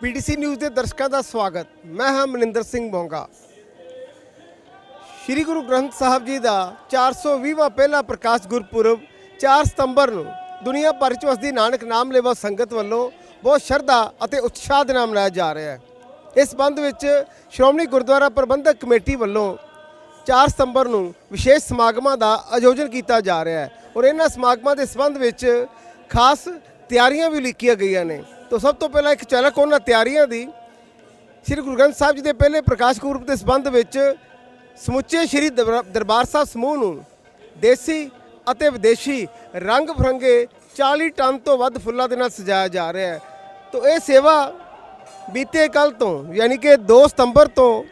PTC news ਦੇ ਦਰਸ਼ਕਾਂ ਦਾ ਸਵਾਗਤ। ਮੈਂ ਹਾਂ ਮਨਿੰਦਰ ਸਿੰਘ ਮੋਂਗਾ। ਸ੍ਰੀ ਗੁਰੂ ਗ੍ਰੰਥ ਸਾਹਿਬ ਜੀ ਦਾ 420ਵਾਂ ਪਹਿਲਾ ਪ੍ਰਕਾਸ਼ ਗੁਰਪੁਰਬ 4 ਸਤੰਬਰ ਨੂੰ ਦੁਨੀਆ ਭਰ ਚ ਵਸਦੀ ਨਾਨਕ ਨਾਮ ਲੈਵਾ ਸੰਗਤ ਵੱਲੋਂ ਬਹੁਤ ਸ਼ਰਧਾ ਅਤੇ ਉਤਸ਼ਾਹ ਦੇ ਨਾਲ ਮਨਾਇਆ ਜਾ ਰਿਹਾ ਹੈ। ਇਸ ਸੰਬੰਧ ਵਿੱਚ ਸ਼੍ਰੋਮਣੀ ਗੁਰਦੁਆਰਾ ਪ੍ਰਬੰਧਕ ਕਮੇਟੀ ਵੱਲੋਂ 4 ਸਤੰਬਰ ਨੂੰ ਵਿਸ਼ੇਸ਼ ਸਮਾਗਮਾਂ ਦਾ ਆਯੋਜਨ ਕੀਤਾ ਜਾ ਰਿਹਾ ਹੈ ਔਰ ਇਹਨਾਂ ਸਮਾਗਮਾਂ ਦੇ ਸੰਬੰਧ ਵਿੱਚ ਖਾਸ ਤਿਆਰੀਆਂ ਵੀ ਲਿਖੀਆਂ ਗਈਆਂ ਨੇ। ਤਾਂ ਸਭ ਤੋਂ ਪਹਿਲਾਂ ਇੱਕ ਝਲਕ ਉਹਨਾਂ ਤਿਆਰੀਆਂ ਦੀ, ਸ੍ਰੀ ਗੁਰੂ ਗ੍ਰੰਥ ਸਾਹਿਬ ਜੀ ਦੇ ਪਹਿਲੇ ਪ੍ਰਕਾਸ਼ ਗੁਰਪੁਰਬ ਦੇ ਸੰਬੰਧ ਵਿੱਚ ਸਮੁੱਚੇ ਸ੍ਰੀ ਦਰਬਾ- ਦਰਬਾਰ ਸਾਹਿਬ ਸਮੂਹ ਨੂੰ ਦੇਸੀ ਅਤੇ ਵਿਦੇਸ਼ੀ ਰੰਗ ਬਰੰਗੇ 40 ਟਨ ਤੋਂ ਵੱਧ ਫੁੱਲਾਂ ਦੇ ਨਾਲ ਸਜਾਇਆ ਜਾ ਰਿਹਾ ਹੈ। ਤੋਂ ਇਹ ਸੇਵਾ ਬੀਤੇ ਕੱਲ ਤੋਂ, ਯਾਨੀ ਕਿ 2 ਸਤੰਬਰ ਤੋਂ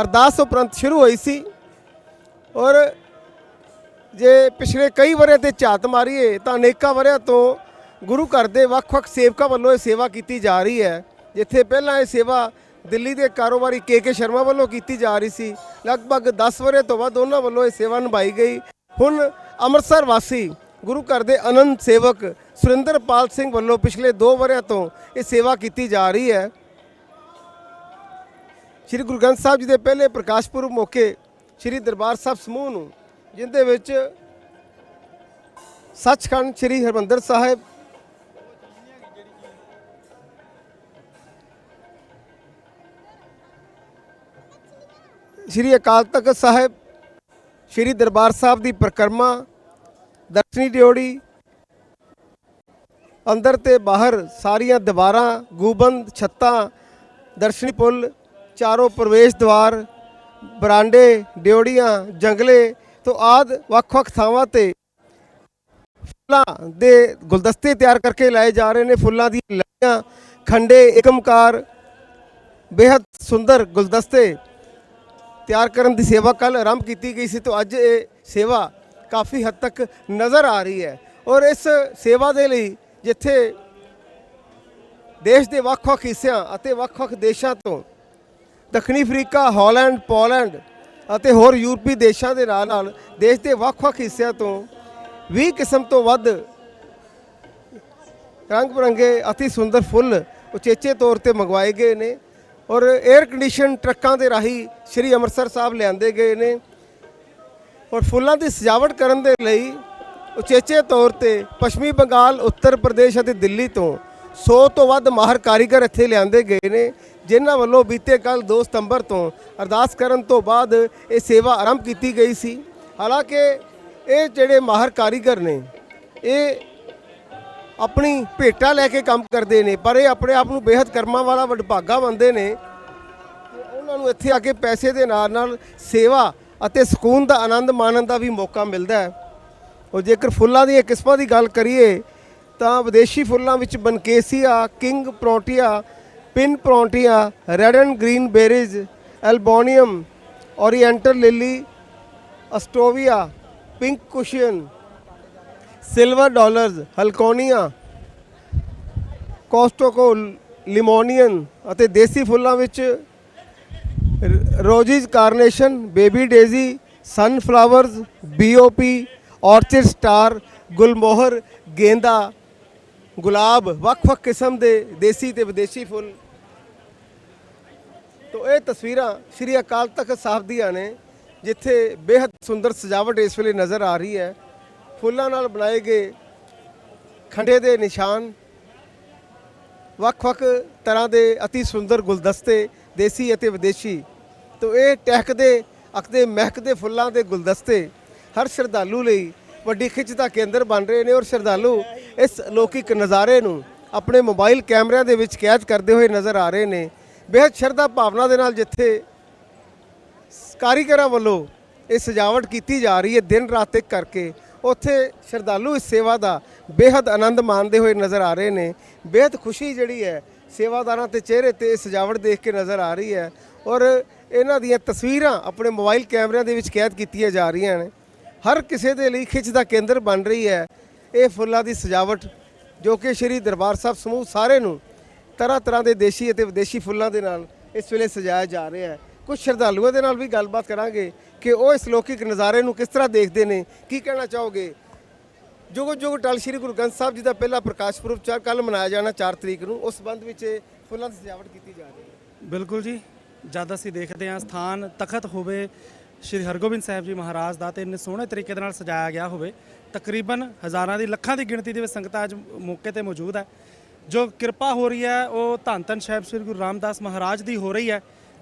ਅਰਦਾਸ ਉਪਰੰਤ ਸ਼ੁਰੂ ਹੋਈ ਸੀ। ਔਰ ਜੇ ਪਿਛਲੇ ਕਈ ਵਰ੍ਹਿਆਂ ਤੇ ਝਾਤ ਮਾਰੀਏ ਤਾਂ ਅਨੇਕਾਂ ਵਰ੍ਹਿਆਂ ਤੋਂ ਗੁਰੂ ਘਰ ਦੇ ਵੱਖ-ਵੱਖ ਸੇਵਕਾਂ ਵੱਲੋਂ ਇਹ ਸੇਵਾ ਕੀਤੀ ਜਾ ਰਹੀ ਹੈ, ਜਿੱਥੇ ਪਹਿਲਾਂ ਇਹ ਸੇਵਾ ਦਿੱਲੀ ਦੇ ਕਾਰੋਬਾਰੀ ਕੇ ਕੇ ਸ਼ਰਮਾ ਵੱਲੋਂ ਕੀਤੀ ਜਾ ਰਹੀ ਸੀ, ਲਗਭਗ 10 ਵਰ੍ਹੇ ਤੋਂ ਬਾਅਦ ਉਹਨਾਂ ਵੱਲੋਂ ਇਹ ਸੇਵਾ ਨਿਭਾਈ ਗਈ। ਹੁਣ ਅੰਮ੍ਰਿਤਸਰ ਵਾਸੀ, ਗੁਰੂ ਘਰ ਦੇ ਅਨੰਦ ਸੇਵਕ ਸੁਰਿੰਦਰਪਾਲ ਸਿੰਘ ਵੱਲੋਂ ਪਿਛਲੇ 2 ਵਰ੍ਹਿਆਂ ਤੋਂ ਇਹ ਸੇਵਾ ਕੀਤੀ ਜਾ ਰਹੀ ਹੈ। ਸ੍ਰੀ ਗੁਰੂ ਗ੍ਰੰਥ ਸਾਹਿਬ ਜੀ ਦੇ ਪਹਿਲੇ ਪ੍ਰਕਾਸ਼ ਪੁਰਬ ਮੌਕੇ ਸ੍ਰੀ ਦਰਬਾਰ ਸਾਹਿਬ ਸਮੂਹ ਨੂੰ, ਜਿੰਦੇ ਵਿੱਚ ਸੱਚਖੰਡ ਸ੍ਰੀ ਹਰਮੰਦਰ ਸਾਹਿਬ ਸ੍ਰੀ ਅਕਾਲ ਤਖਤ ਸਾਹਿਬ, ਸ੍ਰੀ ਦਰਬਾਰ ਸਾਹਿਬ ਦੀ ਪ੍ਰਕਰਮਾ, ਦਰਸ਼ਨੀ ਡਿਓੜੀ ਅੰਦਰ ਤੇ ਬਾਹਰ ਸਾਰੀਆਂ ਦੀਵਾਰਾਂ, ਗੂਬੰਦ, ਛੱਤਾਂ, ਦਰਸ਼ਨੀ ਪੁੱਲ, ਚਾਰੋਂ ਪ੍ਰਵੇਸ਼ ਦਵਾਰ, ਬਰਾਂਡੇ ਡਿਓੜੀਆਂ ਜੰਗਲੇ ਤੋਂ ਆਦ ਵੱਖ-ਵੱਖ ਥਾਵਾਂ ਤੇ ਫੁੱਲਾਂ ਦੇ ਗੁਲਦਸਤੇ ਤਿਆਰ ਕਰਕੇ ਲਾਏ ਜਾ ਰਹੇ ਨੇ। ਫੁੱਲਾਂ ਦੀਆਂ ਲੜੀਆਂ, ਖੰਡੇ ਇਕਮਕਾਰ ਬੇहद ਸੁੰਦਰ ਗੁਲਦਸਤੇ ਤਿਆਰ ਕਰਨ ਦੀ ਸੇਵਾ ਕੱਲ ਆਰੰਭ ਕੀਤੀ ਗਈ ਸੀ, ਤੋਂ ਅੱਜ ਇਹ ਸੇਵਾ ਕਾਫੀ ਹੱਦ ਤੱਕ ਨਜ਼ਰ ਆ ਰਹੀ ਹੈ। ਔਰ ਇਸ ਸੇਵਾ ਦੇ ਲਈ ਜਿੱਥੇ ਦੇਸ਼ ਦੇ ਵੱਖ-ਵੱਖ ਹਿੱਸਿਆਂ ਅਤੇ ਵੱਖ-ਵੱਖ ਦੇਸ਼ਾਂ ਤੋਂ ਦੱਖਣੀ ਅਫਰੀਕਾ, ਹਾਲੈਂਡ, ਪੋਲੈਂਡ ਅਤੇ ਹੋਰ ਯੂਰਪੀ ਦੇਸ਼ਾਂ ਦੇ ਨਾਲ ਨਾਲ ਦੇਸ਼ ਦੇ ਵੱਖ-ਵੱਖ ਹਿੱਸਿਆਂ ਤੋਂ 20 ਕਿਸਮ ਤੋਂ ਵੱਧ ਰੰਗ ਬਰੰਗੇ ਅਤੀ ਸੁੰਦਰ ਫੁੱਲ ਉਚੇਚੇ ਤੌਰ ਤੇ ਮੰਗਵਾਏ ਗਏ ਨੇ। ਔਰ 에ਅਰ ਕੰਡੀਸ਼ਨ ਟਰੱਕਾਂ ਦੇ ਰਾਹੀਂ ਸ੍ਰੀ ਅੰਮ੍ਰਿਤਸਰ ਸਾਹਿਬ ਲਿਆਂਦੇ ਗਏ ਨੇ। ਔਰ ਫੁੱਲਾਂ ਦੀ ਸਜਾਵਟ ਕਰਨ ਦੇ ਲਈ ਉਚੇਚੇ ਤੌਰ ਤੇ ਪੱਛਮੀ ਬੰਗਾਲ, ਉੱਤਰ ਪ੍ਰਦੇਸ਼ ਅਤੇ ਦਿੱਲੀ ਤੋਂ 100 ਤੋਂ ਵੱਧ ਮਾਹਰ ਕਾਰੀਗਰ ਇੱਥੇ ਲਿਆਂਦੇ ਗਏ ਨੇ, ਜਿਨ੍ਹਾਂ ਵੱਲੋਂ ਬੀਤੇ ਕੱਲ 2 ਸਤੰਬਰ ਤੋਂ ਅਰਦਾਸ ਕਰਨ ਤੋਂ ਬਾਅਦ ਇਹ ਸੇਵਾ ਆਰੰਭ ਕੀਤੀ ਗਈ ਸੀ। ਹਾਲਾਂਕਿ ਇਹ ਜਿਹੜੇ ਮਾਹਰ ਕਾਰੀਗਰ ਨੇ, ਇਹ ਆਪਣੀ ਭੇਟਾ ਲੈ ਕੇ ਕੰਮ ਕਰਦੇ ਨੇ, ਪਰ ਇਹ ਆਪਣੇ ਆਪ ਨੂੰ ਬੇहद ਕਰਮਾਂ ਵਾਲਾ ਵਡਭਾਗਾ ਮੰਨਦੇ ਨੇ। ਉਹਨਾਂ ਨੂੰ ਇੱਥੇ ਆ ਕੇ ਪੈਸੇ ਦੇ ਨਾਲ ਨਾਲ ਸੇਵਾ ਅਤੇ ਸਕੂਨ ਦਾ ਆਨੰਦ ਮਾਣਨ ਦਾ ਵੀ ਮੌਕਾ ਮਿਲਦਾ ਹੈ। ਔਰ ਜੇਕਰ ਫੁੱਲਾਂ ਦੀਆਂ ਕਿਸਮਾਂ ਦੀ ਗੱਲ ਕਰੀਏ, ਤਾਂ ਵਿਦੇਸ਼ੀ ਫੁੱਲਾਂ ਵਿੱਚ banksia, king protea pin protea red and green berries, ਐਲਬੋਨੀਅਮ, oriental lily, ਅਸਟੋਵੀਆ, pink cushion silver dollars heliconia ਕੋਸਟੋਕੋ limonium ਅਤੇ ਦੇਸੀ ਫੁੱਲਾਂ ਵਿੱਚ roses carnation baby daisy sunflowers BOP orchid star ਗੁਲਮੋਹਰ ਗੇਂਦਾ ਗੁਲਾਬ ਵੱਖ-ਵੱਖ ਕਿਸਮ ਦੇ ਦੇਸੀ ਤੇ ਵਿਦੇਸ਼ੀ ਫੁੱਲ। ਤੋ ਇਹ ਤਸਵੀਰਾਂ ਸ੍ਰੀ ਅਕਾਲ ਤਖਤ ਸਾਹਿਬ ਦੀਆਂ ਨੇ, ਜਿੱਥੇ ਬੇहद ਸੁੰਦਰ ਸਜਾਵਟ ਇਸ ਵੇਲੇ ਨਜ਼ਰ ਆ ਰਹੀ ਹੈ। ਫੁੱਲਾਂ ਨਾਲ ਬਣਾਏ ਗਏ ਖੰਡੇ ਦੇ ਨਿਸ਼ਾਨ, ਵੱਖ-ਵੱਖ ਤਰ੍ਹਾਂ ਦੇ ਅਤੀ ਸੁੰਦਰ ਗੁਲਦਸਤੇ ਦੇਸੀ ਅਤੇ ਵਿਦੇਸ਼ੀ, ਤੋਂ ਇਹ ਟਹਿਕਦੇ, ਅਕਦੇ, ਮਹਿਕਦੇ ਫੁੱਲਾਂ ਦੇ ਗੁਲਦਸਤੇ ਹਰ ਸ਼ਰਧਾਲੂ ਲਈ ਵੱਡੀ ਖਿੱਚ ਦਾ ਕੇਂਦਰ ਬਣ ਰਹੇ ਨੇ ਔਰ ਸ਼ਰਧਾਲੂ ਇਸ ਲੌਕਿਕ ਨਜ਼ਾਰੇ ਨੂੰ ਆਪਣੇ ਮੋਬਾਈਲ ਕੈਮਰਿਆਂ ਦੇ ਵਿੱਚ ਕੈਦ ਕਰਦੇ ਹੋਏ ਨਜ਼ਰ ਆ ਰਹੇ ਨੇ। ਬੇहद ਸ਼ਰਧਾ ਭਾਵਨਾ ਦੇ ਨਾਲ ਜਿੱਥੇ ਕਾਰੀਗਰਾਂ ਵੱਲੋਂ ਇਹ ਸਜਾਵਟ ਕੀਤੀ ਜਾ ਰਹੀ ਹੈ ਦਿਨ ਰਾਤ ਇੱਕ ਕਰਕੇ ਉੱਥੇ ਸ਼ਰਧਾਲੂ ਇਸ ਸੇਵਾ ਦਾ ਬੇहद ਆਨੰਦ ਮਾਣਦੇ ਹੋਏ ਨਜ਼ਰ ਆ ਰਹੇ ਨੇ। ਬੇहद ਖੁਸ਼ੀ ਜਿਹੜੀ ਹੈ, ਸੇਵਾਦਾਰਾਂ ਤੇ ਚਿਹਰੇ ਤੇ ਸਜਾਵਟ ਦੇਖ ਕੇ ਨਜ਼ਰ ਆ ਰਹੀ ਹੈ ਔਰ ਇਹਨਾਂ ਦੀਆਂ ਤਸਵੀਰਾਂ ਆਪਣੇ ਮੋਬਾਈਲ ਕੈਮਰਿਆਂ ਦੇ ਵਿੱਚ ਕੈਦ ਕੀਤੀਆਂ ਜਾ ਰਹੀਆਂ ਨੇ। ਹਰ ਕਿਸੇ ਦੇ ਲਈ ਖਿੱਚ ਦਾ ਕੇਂਦਰ ਬਣ ਰਹੀ ਹੈ। ਇਹ ਫੁੱਲਾਂ ਦੀ ਸਜਾਵਟ ਜੋ ਕਿ ਸ਼੍ਰੀ ਦਰਬਾਰ ਸਾਹਿਬ ਸਮੂਹ ਸਾਰੇ ਨੂੰ ਤਰ੍ਹਾਂ ਤਰ੍ਹਾਂ ਦੇ ਦੇਸ਼ੀ ਅਤੇ ਵਿਦੇਸ਼ੀ ਫੁੱਲਾਂ ਦੇ ਨਾਲ ਇਸ ਵੇਲੇ ਸਜਾਇਆ ਜਾ ਰਿਹਾ ਹੈ। ਕੁਝ ਸ਼ਰਧਾਲੂਆਂ ਦੇ ਨਾਲ ਵੀ ਗੱਲਬਾਤ ਕਰਾਂਗੇ ਕਿ ਉਹ ਇਸ ਲੌਕਿਕ ਨਜ਼ਾਰੇ ਨੂੰ ਕਿਸ ਤਰ੍ਹਾਂ ਦੇਖਦੇ ਨੇ, ਕੀ ਕਹਿਣਾ ਚਾਹੋਗੇ? ਜੁਗ ਜੁਗ ਟਲ ਸ਼੍ਰੀ ਗੁਰੂ ਗ੍ਰੰਥ ਸਾਹਿਬ ਜੀ ਦਾ ਪਹਿਲਾ ਪ੍ਰਕਾਸ਼ ਪੁਰਬ ਚਾਰ ਕੱਲ ਮਨਾਇਆ ਜਾਣਾ 4 ਤਰੀਕ ਨੂੰ, ਉਸ ਸੰਬੰਧ ਵਿੱਚ ਫੁੱਲਾਂ ਦੀ ਸਜਾਵਟ ਕੀਤੀ ਜਾ ਰਹੀ ਹੈ। ਬਿਲਕੁਲ ਜੀ, ਜਦ ਅਸੀਂ ਦੇਖਦੇ ਹਾਂ ਸਥਾਨ ਤਖਤ ਹੋਵੇ ਸ਼੍ਰੀ ਹਰਗੋਬਿੰਦ ਸਾਹਿਬ ਜੀ ਮਹਾਰਾਜ ਦਾ ਤੇ ਇੰਨੇ ਸੋਹਣੇ ਤਰੀਕੇ ਦੇ ਨਾਲ ਸਜਾਇਆ ਗਿਆ ਹੋਵੇ, ਤਕਰੀਬਨ ਹਜ਼ਾਰਾਂ ਦੀ ਲੱਖਾਂ ਦੀ ਗਿਣਤੀ ਦੇ ਵਿੱਚ ਸੰਗਤਾਂ ਅੱਜ ਮੌਕੇ ਤੇ ਮੌਜੂਦ ਹੈ। ਜੋ ਕਿਰਪਾ ਹੋ ਰਹੀ ਹੈ, ਉਹ ਧੰਨ ਧੰਨ ਸਾਹਿਬ ਸ੍ਰੀ ਗੁਰੂ ਰਾਮਦਾਸ ਮਹਾਰਾਜ ਦੀ ਹੋ ਰਹੀ ਹੈ।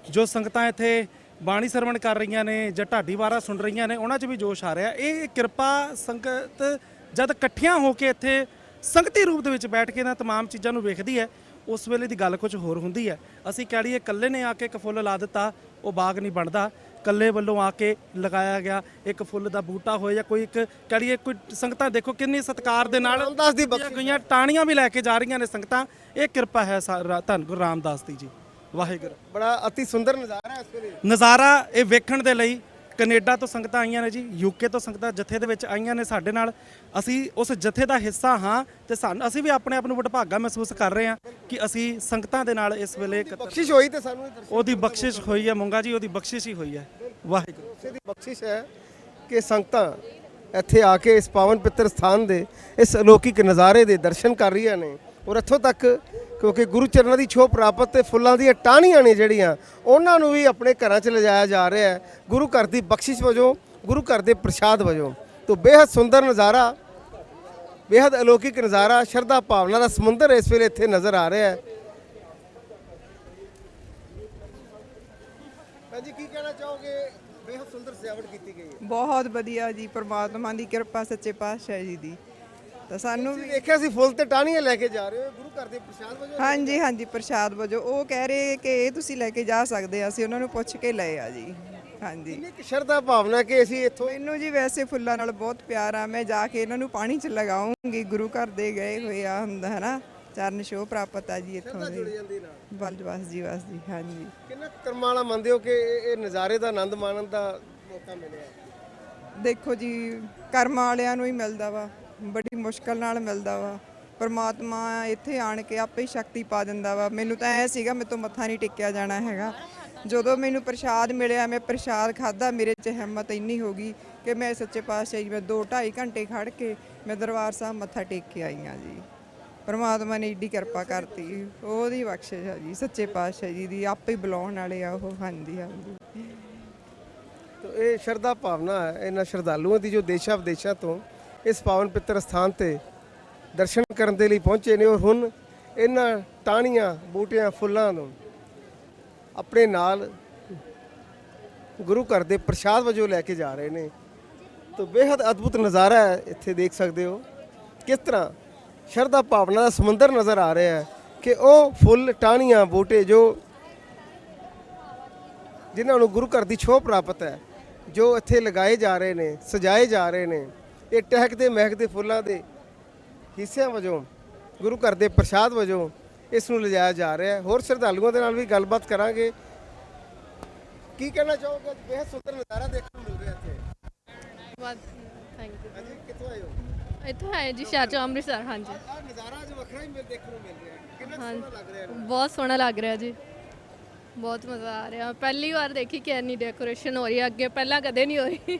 ਜੋ ਸੰਗਤਾਂ ਇੱਥੇ ਬਾਣੀ ਸਰਵਣ ਕਰ ਰਹੀਆਂ ਨੇ ਜਾਂ ਢਾਡੀ ਵਾਰਾ ਸੁਣ ਰਹੀਆਂ ਨੇ ਉਹਨਾਂ 'ਚ ਵੀ ਜੋਸ਼ ਆ ਰਿਹਾ। ਇਹ ਕਿਰਪਾ ਸੰਗਤ ਜਦ ਇਕੱਠੀਆਂ ਹੋ ਕੇ ਇੱਥੇ ਸੰਗਤੀ ਰੂਪ ਦੇ ਵਿੱਚ ਬੈਠ ਕੇ ਇਹਨਾਂ ਤਮਾਮ ਚੀਜ਼ਾਂ ਨੂੰ ਵੇਖਦੀ ਹੈ ਉਸ ਵੇਲੇ ਦੀ ਗੱਲ ਕੁਝ ਹੋਰ ਹੁੰਦੀ ਹੈ। ਅਸੀਂ ਕਹਿ ਲਈਏ ਇਕੱਲੇ ਨੇ ਆ ਕੇ ਇੱਕ ਫੁੱਲ ਲਾ ਦਿੱਤਾ ਉਹ ਬਾਗ ਨਹੀਂ ਬਣਦਾ। ਇਕੱਲੇ ਵੱਲੋਂ ਆ ਕੇ ਲਗਾਇਆ ਗਿਆ ਇੱਕ ਫੁੱਲ ਦਾ ਬੂਟਾ ਹੋਏ ਜਾਂ ਕੋਈ ਇੱਕ ਕਹਿ ਲਈਏ ਕੋਈ ਸੰਗਤਾਂ ਦੇਖੋ ਕਿੰਨੀ ਸਤਿਕਾਰ ਦੇ ਨਾਲ ਰਾਮਦਾਸ ਦੀ ਗਈਆਂ ਟਾਣੀਆਂ ਵੀ ਲੈ ਕੇ ਜਾ ਰਹੀਆਂ ਨੇ ਸੰਗਤਾਂ। ਇਹ ਕਿਰਪਾ ਹੈ ਧੰਨ ਗੁਰੂ ਰਾਮਦਾਸ ਦੀ ਜੀ। ਵਾਹਿਗੁਰੂ। ਬੜਾ ਅਤੀ ਸੁੰਦਰ ਨਜ਼ਾਰਾ ਹੈ ਇਸ ਵੇਲੇ। ਨਜ਼ਾਰਾ ਇਹ ਵੇਖਣ ਦੇ ਲਈ ਕੈਨੇਡਾ ਤੋਂ ਸੰਗਤਾਂ ਆਈਆਂ ਨੇ ਜੀ ਯੂਕੇ ਤੋਂ ਸੰਗਤਾਂ ਜਥੇ ਦੇ ਵਿੱਚ ਆਈਆਂ ਨੇ ਸਾਡੇ ਨਾਲ। ਅਸੀਂ ਉਸ ਜਥੇ ਦਾ ਹਿੱਸਾ ਹਾਂ ਤੇ ਸਾਨੂੰ ਅਸੀਂ ਵੀ ਆਪਣੇ ਆਪ ਨੂੰ ਵਡਭਾਗਾ ਮਹਿਸੂਸ ਕਰ ਰਹੇ ਹਾਂ ਕਿ ਅਸੀਂ ਸੰਗਤਾਂ ਦੇ ਨਾਲ ਇਸ ਵੇਲੇ ਇਕੱਤਰ- ਬਖਸ਼ਿਸ਼ ਹੋਈ ਤੇ ਸਾਨੂੰ ਇਹ ਦਰਸ਼ਨ ਉਹਦੀ ਬਖਸ਼ਿਸ਼ ਹੋਈ ਹੈ ਮੁੰਗਾ ਜੀ ਉਹਦੀ ਬਖਸ਼ਿਸ਼ ਹੀ ਹੋਈ ਹੈ। ਵਾਹਿਗੁਰੂ। ਉਸੇ ਦੀ ਬਖਸ਼ਿਸ਼ ਹੈ ਕਿ ਸੰਗਤਾਂ ਇੱਥੇ ਆ ਕੇ ਇਸ ਪਾਵਨ ਪਿੱਤਰ ਸਥਾਨ ਦੇ ਇਸ ਅਲੌਕਿਕ ਨਜ਼ਾਰੇ ਦੇ ਦਰਸ਼ਨ ਕਰ ਰਹੀਆਂ ਨੇ ਔਰ ਇੱਥੋਂ ਤੱਕ ਕਿਉਂਕਿ ਗੁਰੂ ਚਰਨਾਂ ਦੀ ਛੋਹ ਪ੍ਰਾਪਤ ਤੇ ਫੁੱਲਾਂ ਦੀਆਂ ਟਾਹਣੀਆਂ ਨੇ ਜਿਹੜੀਆਂ, ਉਹਨਾਂ ਨੂੰ ਵੀ ਆਪਣੇ ਘਰਾਂ 'ਚ ਲਿਜਾਇਆ ਜਾ ਰਿਹਾ ਹੈ। ਗੁਰੂ ਘਰ ਦੀ ਬਖਸ਼ਿਸ਼ ਵਜੋਂ, ਗੁਰੂ ਘਰ ਦੇ ਪ੍ਰਸ਼ਾਦ ਵਜੋਂ। ਤੋਂ ਬੇहद ਸੁੰਦਰ ਨਜ਼ਾਰਾ, ਬੇਹੱਦ ਅਲੌਕਿਕ ਨਜ਼ਾਰਾ, ਸ਼ਰਧਾ ਭਾਵਨਾ ਦਾ ਸਮੁੰਦਰ ਇਸ ਵੇਲੇ ਇੱਥੇ ਨਜ਼ਰ ਆ ਰਿਹਾ ਹੈ। ਜੀ, ਕੀ ਕਹਿਣਾ ਚਾਹੋਗੇ? ਬੇਹੱਦ ਸੁੰਦਰ ਸਜਾਵਟ ਕੀਤੀ ਗਈ ਹੈ। ਬਹੁਤ ਵਧੀਆ ਜੀ, ਪਰਮਾਤਮਾ ਦੀ ਕਿਰਪਾ ਸੱਚੇ ਪਾਤਸ਼ਾਹ ਜੀ ਦੀ। ਤਾਂ ਸਾਨੂੰ ਵੀ ਦੇਖਿਆ ਸੀ ਫੁੱਲ ਤੇ ਟਾਹਣੀਆਂ ਲੈ ਕੇ ਜਾ ਰਹੇ ਹੋ ਗੁਰੂ ਘਰ ਦੇ ਪ੍ਰਸ਼ਾਦ ਵਜੋਂ? ਹਾਂਜੀ ਹਾਂਜੀ ਪ੍ਰਸ਼ਾਦ ਵਜੋਂ। ਉਹ ਕਹਿ ਰਹੇ ਕਿ ਇਹ ਤੁਸੀਂ ਲੈ ਕੇ ਜਾ ਸਕਦੇ ਆ ਅਸੀਂ ਉਹਨਾਂ ਨੂੰ ਪੁੱਛ ਕੇ ਲਏ ਆ ਜੀ। ਹਾਂਜੀ। ਕਿੰਨੀ ਕੁ ਸ਼ਰਧਾ ਭਾਵਨਾ ਕਿ ਅਸੀਂ ਇੱਥੋਂ ਮੈਨੂੰ ਜੀ ਵੈਸੇ ਫੁੱਲਾਂ ਨਾਲ ਬਹੁਤ ਪਿਆਰ ਆ ਮੈਂ ਜਾ ਕੇ ਇਹਨਾਂ ਨੂੰ ਪਾਣੀ ਚ ਲਗਾਉਂਗੀ ਗੁਰੂ ਘਰ ਦੇ ਗਏ ਹੋਏ ਆ ਹੁੰਦਾ ਹੈ ਨਾ ਚਰਨ ਛੋਹ ਪ੍ਰਾਪਤ ਆ ਜੀ ਇੱਥੋਂ ਜੁੜ ਦੀ ਜਾਂਦੀ ਨਾਲ। ਜੀ ਵਾਸ ਜੀ ਹਾਂਜੀ। ਕਿੰਨਾ ਕੁ ਕਰਮਾਂ ਵਾਲਾ ਮੰਨਦੇ ਹੋ ਕਿ ਇਹ ਇਹ ਨਜ਼ਾਰੇ ਦਾ ਆਨੰਦ ਮਾਣਨ ਦਾ ਮੌਕਾ ਮਿਲਿਆ? ਦੇਖੋ ਜੀ ਕਰਮਾਂ ਵਾਲਿਆਂ ਨੂੰ ਹੀ ਮਿਲਦਾ ਵਾ। ਬੜੀ ਮੁਸ਼ਕਲ ਨਾਲ ਮਿਲਦਾ ਵਾ। ਪਰਮਾਤਮਾ ਇੱਥੇ ਆਣ ਕੇ ਆਪੇ ਹੀ ਸ਼ਕਤੀ ਪਾ ਦਿੰਦਾ ਵਾ। ਮੈਨੂੰ ਤਾਂ ਐ ਸੀਗਾ, ਮੇਰੇ ਤੋਂ ਮੱਥਾ ਨਹੀਂ ਟੇਕਿਆ ਜਾਣਾ ਹੈਗਾ। ਜਦੋਂ ਮੈਨੂੰ ਪ੍ਰਸ਼ਾਦ ਮਿਲਿਆ, ਮੈਂ ਪ੍ਰਸ਼ਾਦ ਖਾਦਾ ਮੇਰੇ 'ਚ ਹਿੰਮਤ ਇੰਨੀ ਹੋ ਗਈ ਕਿ ਮੈਂ ਸੱਚੇ ਪਾਤਸ਼ਾਹ ਜੀ ਮੈਂ 2 2.5 ਘੰਟੇ ਖੜ ਕੇ ਮੈਂ ਦਰਬਾਰ ਸਾਹਿਬ ਮੱਥਾ ਟੇਕ ਕੇ ਆਈ ਹਾਂ ਜੀ। ਪਰਮਾਤਮਾ ਨੇ ਏਡੀ ਕਿਰਪਾ ਕਰਤੀ। ਉਹਦੀ ਬਖਸ਼ਿਸ਼ ਆ ਜੀ, ਸੱਚੇ ਪਾਤਸ਼ਾਹ ਜੀ ਦੀ, ਆਪੇ ਹੀ ਬੁਲਾਉਣ ਵਾਲੇ ਆ ਉਹ। ਹਾਂਜੀ ਹਾਂਜੀ। ਤੋ ਇਹ ਸ਼ਰਧਾ ਭਾਵਨਾ ਹੈ, ਇਹਨਾਂ ਸ਼ਰਧਾਲੂਆਂ ਦੀ ਜੋ ਦੇਸ਼ਾਂ ਵਿਦੇਸ਼ਾਂ ਤੋਂ ਇਸ ਪਾਵਨ ਪਿੱਤਰ ਸਥਾਨ ਤੇ ਦਰਸ਼ਨ ਕਰਨ ਦੇ ਲਈ ਪਹੁੰਚੇ ਨੇ ਔਰ ਹੁਣ ਇਹਨਾਂ ਟਾਹਣੀਆਂ, ਬੂਟਿਆਂ, ਫੁੱਲਾਂ ਨੂੰ ਆਪਣੇ ਨਾਲ ਗੁਰੂ ਘਰ ਦੇ ਪ੍ਰਸ਼ਾਦ ਵਜੋਂ ਲੈ ਕੇ ਜਾ ਰਹੇ ਨੇ। ਤੋ ਬੇहद ਅਦਭੁਤ ਨਜ਼ਾਰਾ ਹੈ ਇੱਥੇ ਦੇਖ ਸਕਦੇ ਹੋ। ਕਿਸ ਤਰ੍ਹਾਂ ਸ਼ਰਧਾ ਭਾਵਨਾ ਦਾ ਸਮੁੰਦਰ ਨਜ਼ਰ ਆ ਰਿਹਾ ਹੈ ਕਿ ਉਹ ਫੁੱਲ, ਟਾਹਣੀਆਂ, ਬੂਟੇ ਜੋ ਜਿਨ੍ਹਾਂ ਨੂੰ ਗੁਰੂ ਘਰ ਦੀ ਛੋਹ ਪ੍ਰਾਪਤ ਹੈ, ਜੋ ਇੱਥੇ ਲਗਾਏ ਜਾ ਰਹੇ ਨੇ, ਸਜਾਏ ਜਾ ਰਹੇ ਨੇ। ਇਹ ਟਹਿਕਦੇ ਮਹਿਕਦੇ ਫੁੱਲਾਂ ਦੇ ਹਿੱਸਿਆਂ ਵਜੋਂ ਗੁਰੂ ਘਰ ਦੇ ਪ੍ਰਸ਼ਾਦ ਵਜੋਂ ਇਸ ਨੂੰ ਲਿਜਾਇਆ ਜਾ ਰਿਹਾ ਹੈ। ਹੋਰ ਸ਼ਰਧਾਲੂਆਂ ਦੇ ਨਾਲ ਵੀ ਗੱਲਬਾਤ ਕਰਾਂਗੇ। ਕੀ ਕਹਿਣਾ ਚਾਹੋਗੇ? ਅੱਜ ਸੁੰਦਰ ਨਜ਼ਾਰਾ ਦੇਖਣ ਨੂੰ ਮਿਲ ਰਿਹਾ ਇੱਥੇ। ਬਹੁਤ ਥੈਂਕ ਯੂ ਹਾਂਜੀ ਕਿੱਥੋਂ ਆਏ ਹੋ? ਇੱਥੋਂ ਆਏ ਜੀ ਸ਼ਹਿਰ ਚੋਂ ਅੰਮ੍ਰਿਤਸਰ ਹਾਂਜੀ। ਨਜ਼ਾਰਾ ਅੱਜ ਵੱਖਰਾ ਹੀ ਮਿਲ ਦੇਖਣ ਨੂੰ ਮਿਲ ਰਿਹਾ ਕਿੰਨਾ। ਸੋਹਣਾ ਲੱਗ ਰਿਹਾ ਬਹੁਤ ਸੋਹਣਾ ਲੱਗ ਰਿਹਾ ਜੀ। ਬਹੁਤ ਮਜ਼ਾ ਆ ਰਿਹਾ। ਪਹਿਲੀ ਵਾਰ ਦੇਖੀ ਕਿ ਇੰਨੀ ਡੈਕੋਰੇਸ਼ਨ ਹੋ ਰਹੀ ਹੈ। ਅੱਗੇ ਪਹਿਲਾਂ ਕਦੇ ਨਹੀਂ ਹੋ ਰਹੀ।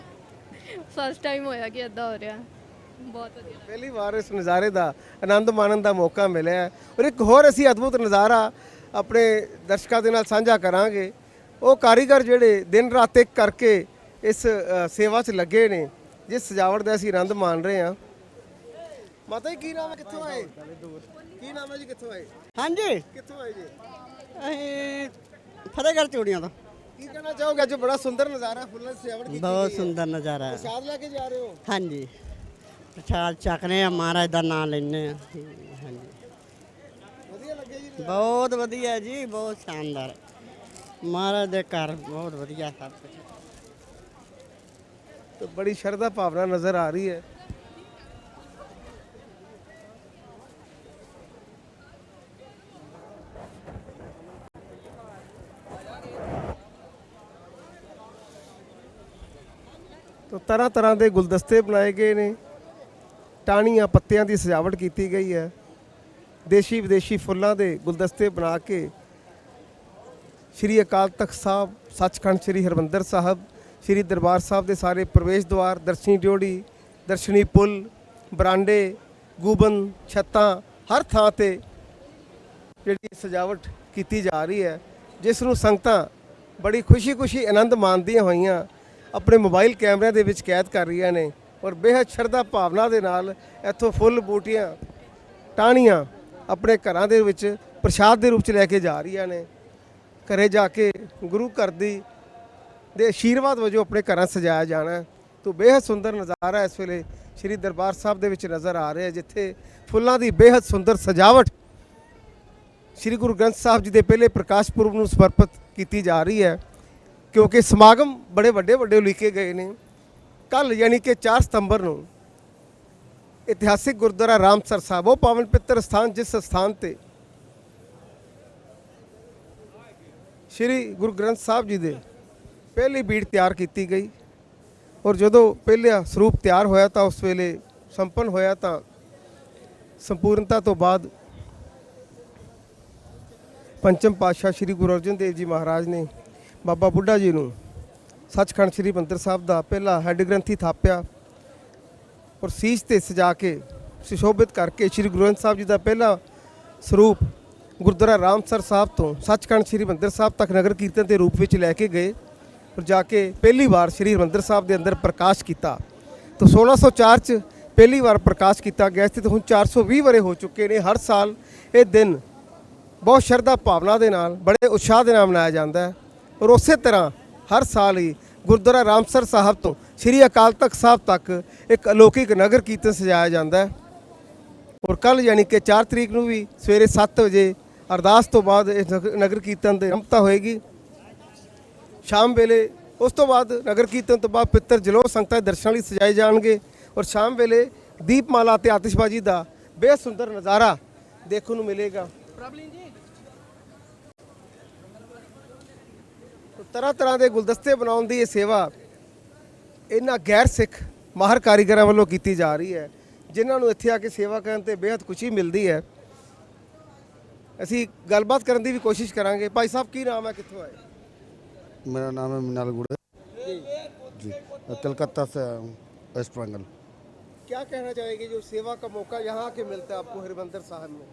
ਫਸਟ ਟਾਈਮ ਹੋਇਆ ਕਿ ਇਦਾਂ ਹੋ ਰਿਹਾ। ਬਹੁਤ ਵਧੀਆ। ਪਹਿਲੀ ਵਾਰ ਇਸ ਨਜ਼ਾਰੇ ਦਾ ਆਨੰਦ ਮਾਣਨ ਦਾ ਮੌਕਾ ਮਿਲਿਆ ਹੈ। ਔਰ ਇੱਕ ਹੋਰ ਅਸੀਂ ਅਦਭੁਤ ਨਜ਼ਾਰਾ ਆਪਣੇ ਦਰਸ਼ਕਾਂ ਦੇ ਨਾਲ ਸਾਂਝਾ ਕਰਾਂਗੇ। ਉਹ ਕਾਰੀਗਰ ਜਿਹੜੇ ਦਿਨ ਰਾਤ ਇੱਕ ਕਰਕੇ ਇਸ ਸੇਵਾ 'ਚ ਲੱਗੇ ਨੇ ਜਿਸ ਸਜਾਵਟ ਦਾ ਅਸੀਂ ਆਨੰਦ ਮਾਣ ਰਹੇ ਹਾਂ। ਮਾਤਾ ਜੀ ਕੀ ਨਾਮ ਹੈ? ਕਿੱਥੋਂ ਆਏ? ਕੀ ਨਾਮ ਹੈ ਜੀ? ਕਿੱਥੋਂ ਆਏ? ਹਾਂਜੀ। ਕਿੱਥੋਂ ਆਏ ਜੀ? ਅਸੀਂ ਫਤਿਹਗੜ੍ਹ ਚੂੜੀਆਂ ਤੋਂ। ਕੀ ਕਹਿਣਾ ਚਾਹੋਗੇ? ਅੱਜ ਬੜਾ ਸੁੰਦਰ ਨਜ਼ਾਰਾ ਫੁੱਲਾਂ ਸਜਾਵਟ ਕੀਤੀ ਬਹੁਤ ਸੁੰਦਰ ਨਜ਼ਾਰਾ ਹੈ। ਪ੍ਰਸ਼ਾਦ ਲੈ ਕੇ ਜਾ ਰਹੇ ਹੋ? ਹਾਂਜੀ। ਪ੍ਰਸ਼ਾਦ ਚੱਕਨੇ ਆ ਮਹਾਰਾਜ ਦਾ ਨਾਮ ਲੈਣੇ ਆ ਹਾਂਜੀ। ਵਧੀਆ ਲੱਗੇ ਜੀ ਬਹੁਤ ਵਧੀਆ ਜੀ ਬਹੁਤ ਸ਼ਾਨਦਾਰ। ਮਹਾਰਾਜ ਦੇ ਘਰ ਬਹੁਤ ਵਧੀਆ ਸਭ ਕੁਛ। ਤਾਂ ਬੜੀ ਸ਼ਰਧਾ ਭਾਵਨਾ ਨਜ਼ਰ ਆ ਰਹੀ ਹੈ। ਤਾਂ ਤਰ੍ਹਾਂ ਤਰ੍ਹਾਂ ਦੇ ਗੁਲਦਸਤੇ ਬਣਾਏ ਗਏ ਨੇ। ਟਾਣੀਆਂ ਪੱਤਿਆਂ ਦੀ ਸਜਾਵਟ ਕੀਤੀ ਗਈ ਹੈ। ਦੇਸ਼ੀ ਵਿਦੇਸ਼ੀ ਫੁੱਲਾਂ ਦੇ ਗੁਲਦਸਤੇ ਬਣਾ ਕੇ ਸ਼੍ਰੀ ਅਕਾਲ ਤਖਤ ਸਾਹਿਬ, ਸੱਚਖੰਡ ਸ਼੍ਰੀ ਹਰਮੰਦਰ ਸਾਹਿਬ, ਸ਼੍ਰੀ ਦਰਬਾਰ ਸਾਹਿਬ ਦੇ ਸਾਰੇ ਪ੍ਰਵੇਸ਼ ਦੁਆਰ ਦਰਸ਼ਨੀ ਡਿਓੜੀ ਦਰਸ਼ਨੀ ਪੁਲ, ਬਰਾਂਡੇ, ਗੂਬਨ, ਛੱਤਾਂ, ਹਰ ਥਾਂ ਤੇ ਜਿਹੜੀ ਸਜਾਵਟ ਕੀਤੀ ਜਾ ਰਹੀ ਹੈ, ਜਿਸ ਨੂੰ ਸੰਗਤਾਂ ਬੜੀ ਖੁਸ਼ੀ-ਖੁਸ਼ੀ, ਆਨੰਦ ਮਾਣਦੀਆਂ ਹੋਈਆਂ ਆਪਣੇ ਮੋਬਾਈਲ ਕੈਮਰਿਆਂ ਦੇ ਵਿੱਚ ਕੈਦ ਕਰ ਰਹੀਆਂ ਨੇ ਔਰ ਬੇਹੱਦ ਸ਼ਰਧਾ ਭਾਵਨਾ ਦੇ ਨਾਲ ਇੱਥੋਂ ਫੁੱਲ ਬੂਟੀਆਂ, ਟਾਹਣੀਆਂ ਆਪਣੇ ਘਰਾਂ ਦੇ ਵਿੱਚ ਪ੍ਰਸ਼ਾਦ ਦੇ ਰੂਪ ਚ ਲੈ ਕੇ ਜਾ ਰਹੀਆਂ ਨੇ ਘਰੇ ਜਾ ਕੇ ਗੁਰੂ ਘਰ ਦੀ ਦੇ ਆਸ਼ੀਰਵਾਦ ਵਜੋਂ ਆਪਣੇ ਘਰਾਂ ਸਜਾਇਆ ਜਾਣਾ ਹੈ। ਬੇਹੱਦ ਸੁੰਦਰ ਨਜ਼ਾਰਾ ਇਸ ਵੇਲੇ ਸ੍ਰੀ ਦਰਬਾਰ ਸਾਹਿਬ ਦੇ ਵਿੱਚ ਨਜ਼ਰ ਆ ਰਿਹਾ ਜਿੱਥੇ ਫੁੱਲਾਂ ਦੀ ਬੇਹੱਦ ਸੁੰਦਰ ਸਜਾਵਟ ਸ੍ਰੀ ਗੁਰੂ ਗ੍ਰੰਥ ਸਾਹਿਬ ਜੀ ਦੇ ਪਹਿਲੇ ਪ੍ਰਕਾਸ਼ ਪੁਰਬ ਨੂੰ ਸਮਰਪਿਤ ਕੀਤੀ ਜਾ ਰਹੀ ਹੈ ਕਿਉਂਕਿ ਸਮਾਗਮ ਬੜੇ ਵੱਡੇ ਵੱਡੇ ਉਲੀਕੇ ਗਏ ਨੇ। ਕੱਲ ਯਾਨੀ ਕਿ 4 ਸਤੰਬਰ ਨੂੰ ਇਤਿਹਾਸਿਕ ਗੁਰਦੁਆਰਾ ਰਾਮਸਰ ਸਾਹਿਬ, ਉਹ ਪਾਵਨ ਪਿੱਤਰ ਸਥਾਨ, ਜਿਸ ਸਥਾਨ ਤੇ ਸ੍ਰੀ ਗੁਰੂ ਗ੍ਰੰਥ ਸਾਹਿਬ ਜੀ ਦੇ ਪਹਿਲੀ ਬੀੜ ਤਿਆਰ ਕੀਤੀ ਗਈ ਔਰ ਜਦੋਂ ਪਹਿਲਾ ਸਰੂਪ ਤਿਆਰ ਹੋਇਆ ਤਾਂ ਉਸ ਵੇਲੇ ਸੰਪੰਨ ਹੋਇਆ ਤਾਂ ਸੰਪੂਰਨਤਾ ਤੋਂ ਬਾਅਦ ਪੰਚਮ ਪਾਤਸ਼ਾਹ ਸ੍ਰੀ ਗੁਰੂ ਅਰਜਨ ਦੇਵ ਜੀ ਮਹਾਰਾਜ ਨੇ ਬਾਬਾ ਬੁੱਢਾ ਜੀ ਨੂੰ ਸੱਚਖੰਡ ਸ੍ਰੀ ਮੰਦਰ ਸਾਹਿਬ ਦਾ ਪਹਿਲਾ ਹੈੱਡ ਗ੍ਰੰਥੀ ਥਾਪਿਆ ਔਰ ਸੀਸ ਤੇ ਸਜਾ ਕੇ ਸੁਸ਼ੋਭਿਤ ਕਰਕੇ ਸ੍ਰੀ ਗੁਰੂ ਗ੍ਰੰਥ ਸਾਹਿਬ ਜੀ ਦਾ ਪਹਿਲਾ ਸਰੂਪ ਗੁਰਦੁਆਰਾ ਰਾਮਸਰ ਸਾਹਿਬ ਤੋਂ ਸੱਚਖੰਡ ਸ੍ਰੀ ਮੰਦਰ ਸਾਹਿਬ ਤੱਕ ਨਗਰ ਕੀਰਤਨ ਦੇ ਰੂਪ ਵਿੱਚ ਲੈ ਕੇ ਗਏ ਔਰ ਜਾ ਕੇ ਪਹਿਲੀ ਵਾਰ ਸ੍ਰੀ ਹਰਿਮੰਦਰ ਸਾਹਿਬ ਦੇ ਅੰਦਰ ਪ੍ਰਕਾਸ਼ ਕੀਤਾ। ਤਾਂ 1604 ਚ ਪਹਿਲੀ ਵਾਰ ਪ੍ਰਕਾਸ਼ ਕੀਤਾ ਗਿਆ ਸੀ ਤੇ ਹੁਣ 420 ਵਰੇ ਹੋ ਚੁੱਕੇ ਨੇ। ਹਰ ਸਾਲ ਇਹ ਦਿਨ ਬਹੁਤ ਸ਼ਰਧਾ ਭਾਵਨਾ ਦੇ ਨਾਲ, ਬੜੇ ਉਤਸ਼ਾਹ ਦੇ ਨਾਲ ਮਨਾਇਆ ਜਾਂਦਾ ਹੈ। ਔਰ ਉਸੇ ਤਰ੍ਹਾਂ ਹਰ ਸਾਲ ਹੀ ਗੁਰਦੁਆਰਾ ਰਾਮਸਰ ਸਾਹਿਬ ਤੋਂ ਸ੍ਰੀ ਅਕਾਲ ਤਖਤ ਸਾਹਿਬ ਤੱਕ ਇੱਕ ਅਲੌਕਿਕ ਨਗਰ ਕੀਰਤਨ ਸਜਾਇਆ ਜਾਂਦਾ ਹੈ। ਔਰ ਕੱਲ ਯਾਨੀ ਕਿ 4 ਤਰੀਕ ਨੂੰ ਵੀ ਸਵੇਰੇ 7 ਵਜੇ ਅਰਦਾਸ ਤੋਂ ਬਾਅਦ ਇਸ ਨਗ- ਨਗਰ ਕੀਰਤਨ ਦੀ ਆਰੰਭਤਾ ਹੋਏਗੀ। ਸ਼ਾਮ ਵੇਲੇ ਉਸ ਤੋਂ ਬਾਅਦ ਨਗਰ ਕੀਰਤਨ ਤੋਂ ਬਾਅਦ ਪਿੱਤਰ ਜਲੋ ਸੰਗਤਾਂ ਦੇ ਦਰਸ਼ਨਾਂ ਲਈ ਸਜਾਏ ਜਾਣਗੇ ਔਰ ਸ਼ਾਮ ਵੇਲੇ ਦੀਪਮਾਲਾ ਤੇ ਆਤਿਸ਼ਬਾਜ਼ੀ ਦਾ ਬੇਸੁੰਦਰ ਨਜ਼ਾਰਾ ਦੇਖਣ ਨੂੰ ਮਿਲੇਗਾ। ਤਰ੍ਹਾਂ ਤਰ੍ਹਾਂ ਦੇ ਗੁਲਦਸਤੇ ਬਣਾਉਣ ਦੀ ਇਹ ਸੇਵਾ ਇਹਨਾਂ ਗੈਰ ਸਿੱਖ ਮਾਹਰ ਕਾਰੀਗਰਾਂ ਵੱਲੋਂ ਕੀਤੀ ਜਾ ਰਹੀ ਹੈ ਜਿਨ੍ਹਾਂ ਨੂੰ ਇੱਥੇ ਆ ਕੇ ਸੇਵਾ ਕਰਨ ਤੇ ਬੇਹੱਦ ਖੁਸ਼ੀ ਮਿਲਦੀ ਹੈ ਅਸੀਂ ਗੱਲਬਾਤ ਕਰਨ ਦੀ ਵੀ ਕੋਸ਼ਿਸ਼ ਕਰਾਂਗੇ ਭਾਈ ਸਾਹਿਬ ਕੀ ਨਾਮ ਹੈ ਕਿੱਥੋਂ ਆਏ मेरा नाम है मिनाल गुड़े जी मैं कलकत्ता से आया हूँ वेस्ट बंगाल क्या कहना चाहेंगे जो सेवा का मौका यहाँ आके मिलता है आपको हरिमंदिर साहब में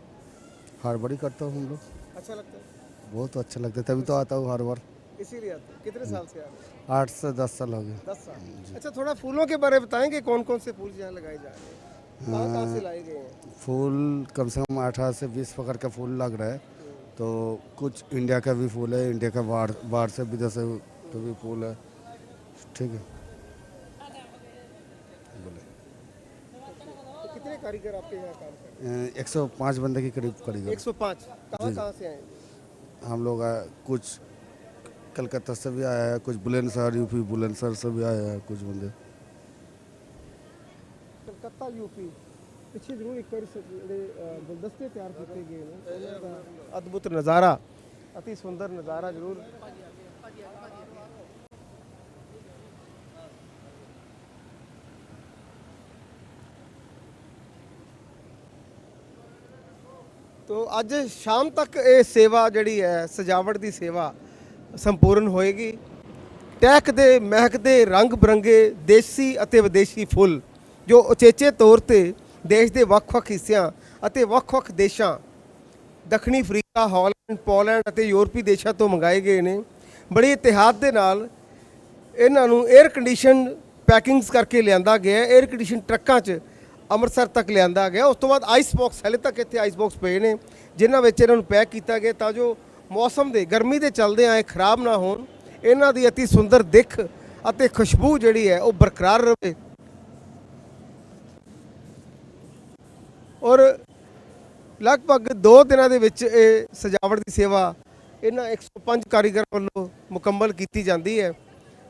हर बार ही करता हूँ हम लोग अच्छा लगता है बहुत अच्छा लगता है तभी तो आता हूँ हर बार इसीलिए आते हैं। कितने साल से आ रहे हैं? आठ से दस साल हो गए। दस साल। अच्छा थोड़ा फूलों के बारे में बताएँगे कौन कौन से फूल यहाँ लगाए जा रहे हैं? कहाँ कहाँ से लाए गए हैं? फूल कम से कम अठारह से बीस प्रकार का फूल लग रहा है। तो कुछ इंडिया का भी फूल है इंडिया का बाहर बाहर से विदेश से तो भी फूल है। ठीक है। बोले। तो कितने कारीगर आपके यहाँ काम कर रहे एक सौ पाँच बंदे के करीब हैं करीब 105 कहाँ कहाँ से आए हम लोग कुछ कलकत्ता से भी आया है कुछ बुलंदशहर यूपी बुलंदशहर से भी आया है कुछ बंदे ਕਲਕੱਤਾ ਯੂਪੀ ਪਿੱਛੇ ਜ਼ਰੂਰ ਇੱਕ ਵਾਰੀ ਸ- ਜਿਹੜੇ ਅ, ਗੁਲਦਸਤੇ ਤਿਆਰ ਕੀਤੇ ਗਏ ਨੇ ਉਹਨਾਂ ਦਾ ਅਦਭੁਤ ਨਜ਼ਾਰਾ ਅਤੀ ਸੁੰਦਰ ਨਜ਼ਾਰਾ ਜ਼ਰੂਰ ਤੋ ਅੱਜ ਸ਼ਾਮ ਤੱਕ ਇਹ ਸੇਵਾ ਜਿਹੜੀ ਹੈ ਸਜਾਵਟ ਦੀ ਸੇਵਾ ਸੰਪੂਰਨ ਹੋਏਗੀ। ਟਹਿਕਦੇ ਮਹਿਕਦੇ ਰੰਗ ਬਰੰਗੇ ਦੇਸੀ ਅਤੇ ਵਿਦੇਸ਼ੀ ਫੁੱਲ, ਜੋ ਉਚੇਚੇ ਤੌਰ ਤੇ ਦੇਸ਼ ਦੇ ਵੱਖ-ਵੱਖ ਹਿੱਸਿਆਂ ਅਤੇ ਵੱਖ-ਵੱਖ ਦੇਸ਼ਾਂ, ਦੱਖਣੀ ਅਫਰੀਕਾ, ਹਾਲੈਂਡ, ਪੋਲੈਂਡ ਅਤੇ ਯੂਰਪੀ ਦੇਸ਼ਾਂ ਤੋਂ ਮੰਗਾਏ ਗਏ ਨੇ। ਬੜੀ ਇਤਿਹਾਦ ਦੇ ਨਾਲ ਇਹਨਾਂ ਨੂੰ 에ਅਰ ਕੰਡੀਸ਼ਨ ਪੈਕਿੰਗਸ ਕਰਕੇ ਲਿਆਂਦਾ ਗਿਆ 에ਅਰ ਕੰਡੀਸ਼ਨ ਟਰੱਕਾਂ 'ਚ ਅੰਮ੍ਰਿਤਸਰ ਤੱਕ ਲਿਆਂਦਾ ਗਿਆ। ਉਸ ਤੋਂ ਬਾਅਦ ਆਈਸ ਬਾਕਸ ਹਲੇ ਤੱਕ ਇੱਥੇ ਆਈਸ ਬਾਕਸ ਪਏ ਨੇ, ਜਿਨ੍ਹਾਂ ਵਿੱਚ ਇਹਨਾਂ ਨੂੰ ਪੈਕ ਕੀਤਾ ਗਿਆ ਤਾਂ ਜੋ ਮੌਸਮ ਦੇ, ਗਰਮੀ ਦੇ ਚੱਲਦੇ ਆਏ ਖਰਾਬ ਨਾ ਹੋਣ। ਇਹਨਾਂ ਦੀ ਅਤੀ ਸੁੰਦਰ ਦਿੱਖ ਅਤੇ ਖੁਸ਼ਬੂ ਜਿਹੜੀ ਹੈ ਉਹ ਬਰਕਰਾਰ ਰਹੇ। ਔਰ ਲਗਭਗ 2 ਦਿਨਾਂ ਦੇ ਵਿੱਚ ਇਹ ਸਜਾਵਟ ਦੀ ਸੇਵਾ ਇਹਨਾਂ 105 ਕਾਰੀਗਰਾਂ ਵੱਲੋਂ ਮੁਕੰਮਲ ਕੀਤੀ ਜਾਂਦੀ ਹੈ।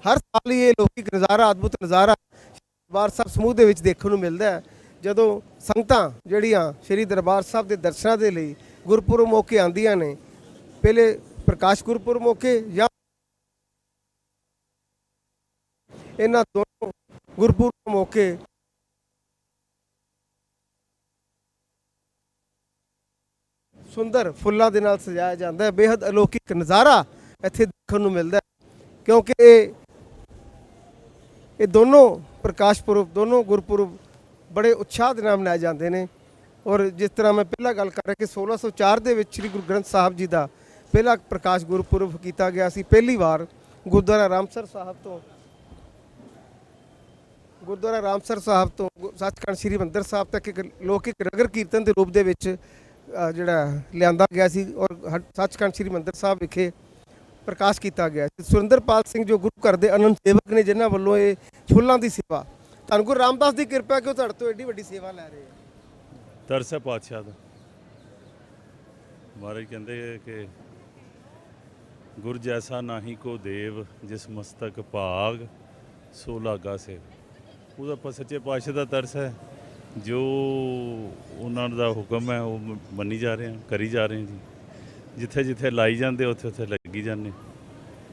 ਹਰ ਸਾਲ ਹੀ ਇਹ ਲੌਕਿਕ ਨਜ਼ਾਰਾ, ਅਦਭੁਤ ਨਜ਼ਾਰਾ ਦਰਬਾਰ ਸਾਹਿਬ ਸਮੂਹ ਦੇ ਵਿੱਚ ਦੇਖਣ ਨੂੰ ਮਿਲਦਾ ਹੈ। ਜਦੋਂ ਸੰਗਤਾਂ ਜਿਹੜੀਆਂ ਸ੍ਰੀ ਦਰਬਾਰ ਸਾਹਿਬ ਦੇ ਦਰਸ਼ਨਾਂ ਦੇ ਲਈ ਗੁਰਪੁਰਬ ਮੌਕੇ ਆਉਂਦੀਆਂ ਨੇ ਪਹਿਲੇ ਪ੍ਰਕਾਸ਼ ਗੁਰਪੁਰਬ ਮੌਕੇ ਜਾਂ ਇਹਨਾਂ ਦੋਨੋਂ ਗੁਰਪੁਰਬ ਮੌਕੇ ਸੁੰਦਰ ਫੁੱਲਾਂ ਦੇ ਨਾਲ ਸਜਾਇਆ ਜਾਂਦਾ ਹੈ। ਬੇहद ਅਲੌਕਿਕ ਨਜ਼ਾਰਾ ਇੱਥੇ ਦੇਖਣ ਨੂੰ ਮਿਲਦਾ ਕਿਉਂਕਿ ਇਹ ਇਹ ਦੋਨੋਂ ਪ੍ਰਕਾਸ਼ ਪੁਰਬ, ਦੋਨੋਂ ਗੁਰਪੁਰਬ ਬੜੇ ਉਤਸ਼ਾਹ ਦੇ ਨਾਲ ਮਨਾਏ ਜਾਂਦੇ ਨੇ। ਔਰ ਜਿਸ ਤਰ੍ਹਾਂ ਮੈਂ ਪਹਿਲਾਂ ਗੱਲ ਕਰ ਰਿਹਾ ਕਿ 1604 ਦੇ ਵਿੱਚ ਸ੍ਰੀ ਗੁਰੂ ਗ੍ਰੰਥ ਸਾਹਿਬ ਜੀ ਦਾ ਪਹਿਲਾ ਪ੍ਰਕਾਸ਼ ਗੁਰਪੁਰਬ ਕੀਤਾ ਗਿਆ ਸੀ, ਪਹਿਲੀ ਵਾਰ ਗੁਰਦੁਆਰਾ ਰਾਮਸਰ ਸਾਹਿਬ ਤੋਂ। ਗੁਰਦੁਆਰਾ ਰਾਮਸਰ ਸਾਹਿਬ ਤੋਂ ਸੱਚਖੰਡ ਸ੍ਰੀ ਮੰਦਰ ਸਾਹਿਬ ਤੱਕ ਇੱਕ ਲੋਕਿਕ ਨਗਰ ਕੀਰਤਨ ਦੇ ਰੂਪ ਦੇ ਵਿੱਚ ਜਿਹੜਾ ਲਿਆਂਦਾ ਗਿਆ ਸੀ ਔਰ ਸੱਚਖੰਡ ਸ੍ਰੀ ਮੰਦਰ ਸਾਹਿਬ ਵਿਖੇ ਪ੍ਰਕਾਸ਼ ਕੀਤਾ ਗਿਆ ਸੀ। ਸੁਰਿੰਦਰਪਾਲ ਸਿੰਘ ਜੋ ਗੁਰੂ ਘਰ ਦੇ ਅਨੰਦ ਸੇਵਕ ਨੇ, ਜਿਨ੍ਹਾਂ ਵੱਲੋਂ ਇਹ ਫੁੱਲਾਂ ਦੀ ਸੇਵਾ। ਧੰਨ ਗੁਰੂ ਰਾਮਦਾਸ ਦੀ ਕਿਰਪਾ ਕਿ ਉਹ ਤੁਹਾਡੇ ਤੋਂ ਐਡੀ ਵੱਡੀ ਸੇਵਾ ਲੈ ਰਹੇ ਆ। ਤਰਸ ਹੈ ਪਾਤਸ਼ਾਹ ਦਾ। ਮਹਾਰਾਜ ਕਹਿੰਦੇ ਕਿ ਗੁਰ ਜੈਸਾ ਨਾਹੀ ਕੋ ਦੇਵ, ਜਿਸ ਮਸਤਕ ਭਾਗ, ਸੋ ਲਾਗਾ ਸੇ। ਉਹਦਾ ਆਪਾਂ ਸੱਚੇ ਪਾਤਸ਼ਾਹ ਦਾ ਤਰਸ ਹੈ। ਜੋ ਉਹਨਾਂ ਦਾ ਹੁਕਮ ਹੈ, ਉਹ ਮ- ਮੰਨੀ ਜਾ ਰਹੇ ਹਾਂ ਕਰੀ ਜਾ ਰਹੇ ਜੀ। ਜਿੱਥੇ ਜਿੱਥੇ ਲਾਈ ਜਾਂਦੇ, ਉੱਥੇ ਉੱਥੇ ਲੱਗੀ ਜਾਂਦੇ।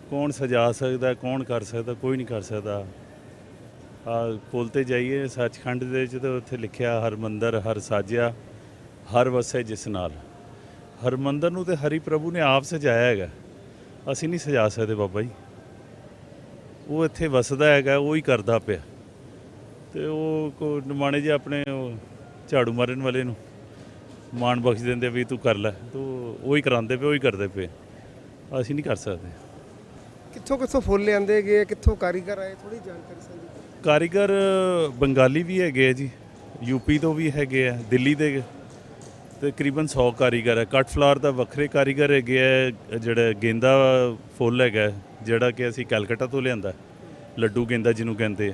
ਕੌਣ ਸਜਾ ਸਕਦਾ, ਕੌਣ ਕਰ ਸਕਦਾ, ਕੋਈ ਨਹੀਂ ਕਰ ਸਕਦਾ। ਆ ਪੁੱਲ ਤੇ ਜਾਈਏ, ਸੱਚਖੰਡ ਦੇ ਵਿੱਚ ਤਾਂ ਉੱਥੇ ਲਿਖਿਆ, ਹਰ ਮੰਦਰ, ਹਰ ਸਾਜਿਆ, ਹਰ ਵਸੇ ਜਿਸ ਨਾਲ। ਹਰ ਮੰਦਰ ਨੂੰ ਤੇ ਹਰੀ ਪ੍ਰਭੂ ਨੇ ਆਪ ਸਜਾਇਆ ਹੈਗਾ। ਅਸੀਂ ਨਹੀਂ ਸਜਾ ਸਕਦੇ ਬਾਬਾ ਜੀ। ਉਹ ਇੱਥੇ ਵਸਦਾ ਹੈਗਾ ਉਹ ਹੀ ਕਰਦਾ ਪਿਆ। ਤੇ ਉਹ ਕੋ ਨਿਮਾਣੇ ਜੇ ਆਪਣੇ ਝਾੜੂ ਮਾਰਨ ਵਾਲੇ ਨੂੰ ਮਾਣ ਬਖਸ਼ ਦਿੰਦੇ ਵੀ ਤੂੰ ਕਰ ਲੈ। ਤੂੰ ਉਹ ਹੀ ਕਰਾਉਂਦੇ ਪਏ ਉਹ ਹੀ ਕਰਦੇ ਪਏ। ਅਸੀਂ ਨਹੀਂ ਕਰ ਸਕਦੇ। ਕਿੱਥੋਂ ਕਿੱਥੋਂ ਫੁੱਲ ਲਿਆਂਦੇ ਗਏ ਕਿੱਥੋਂ ਕਾਰੀਗਰ ਆਏ? ਥੋੜੀ ਜਾਣਕਾਰੀ ਸਾਂਝੀ ਕਰੋ। ਕਾਰੀਗਰ ਬੰਗਾਲੀ ਵੀ ਹੈਗੇ ਆ ਜੀ ਯੂਪੀ ਤੋਂ ਵੀ ਹੈਗੇ ਆ ਦਿੱਲੀ ਦੇ ਤਕਰੀਬਨ 100 ਕਾਰੀਗਰ ਹੈ। ਕੱਟ ਫਲਾਰ ਦਾ ਵੱਖਰੇ ਕਾਰੀਗਰ ਹੈਗੇ ਹੈ ਜਿਹੜਾ ਗੇਂਦਾ ਫੁੱਲ ਹੈਗਾ, ਜਿਹੜਾ ਕਿ ਅਸੀਂ ਕੈਲਕਟਾ ਤੋਂ ਲਿਆਂਦਾ, ਲੱਡੂ ਗੇਂਦਾ ਜਿਹਨੂੰ ਕਹਿੰਦੇ ਆ।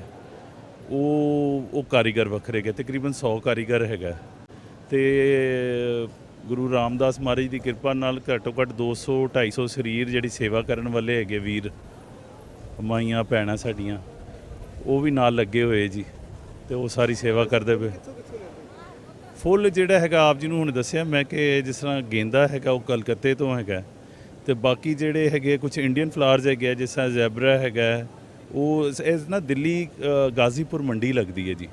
ਉਹ ਉਹ ਕਾਰੀਗਰ ਵੱਖਰੇ ਹੈਗੇ ਤਕਰੀਬਨ 100 ਕਾਰੀਗਰ ਹੈਗਾ। ਤੇ ਗੁਰੂ ਰਾਮਦਾਸ ਮਹਾਰਾਜ ਦੀ ਕਿਰਪਾ ਨਾਲ ਘੱਟੋ ਘੱਟ 200 250 ਸਰੀਰ ਜਿਹੜੀ ਸੇਵਾ ਕਰਨ ਵਾਲੇ ਹੈਗੇ ਵੀਰ, ਮਾਈਆਂ, ਭੈਣਾਂ ਸਾਡੀਆਂ, ਉਹ ਵੀ ਨਾਲ ਲੱਗੇ ਹੋਏ ਜੀ, ਤੇ ਉਹ ਸਾਰੀ ਸੇਵਾ ਕਰਦੇ ਪਏ। ਫੁੱਲ ਜਿਹੜਾ ਹੈਗਾ ਆਪ ਜੀ ਨੂੰ ਹੁਣ ਦੱਸਿਆ ਮੈਂ ਕਿ ਜਿਸ ਤਰ੍ਹਾਂ ਗੇਂਦਾ ਹੈਗਾ ਉਹ ਕਲਕੱਤੇ ਤੋਂ ਹੈਗਾ। ਤੇ ਬਾਕੀ ਜਿਹੜੇ ਹੈਗੇ ਕੁਝ ਇੰਡੀਅਨ ਫਲਾਵਰਸ ਹੈਗੇ ਆ, ਜਿਸ ਤਰ੍ਹਾਂ ਜ਼ੈਬਰਾ ਹੈਗਾ ਉਹ ਇਸ- ਨਾ ਦਿੱਲੀ ਗਾਜ਼ੀਪੁਰ ਮੰਡੀ ਲੱਗਦੀ ਹੈ ਜੀ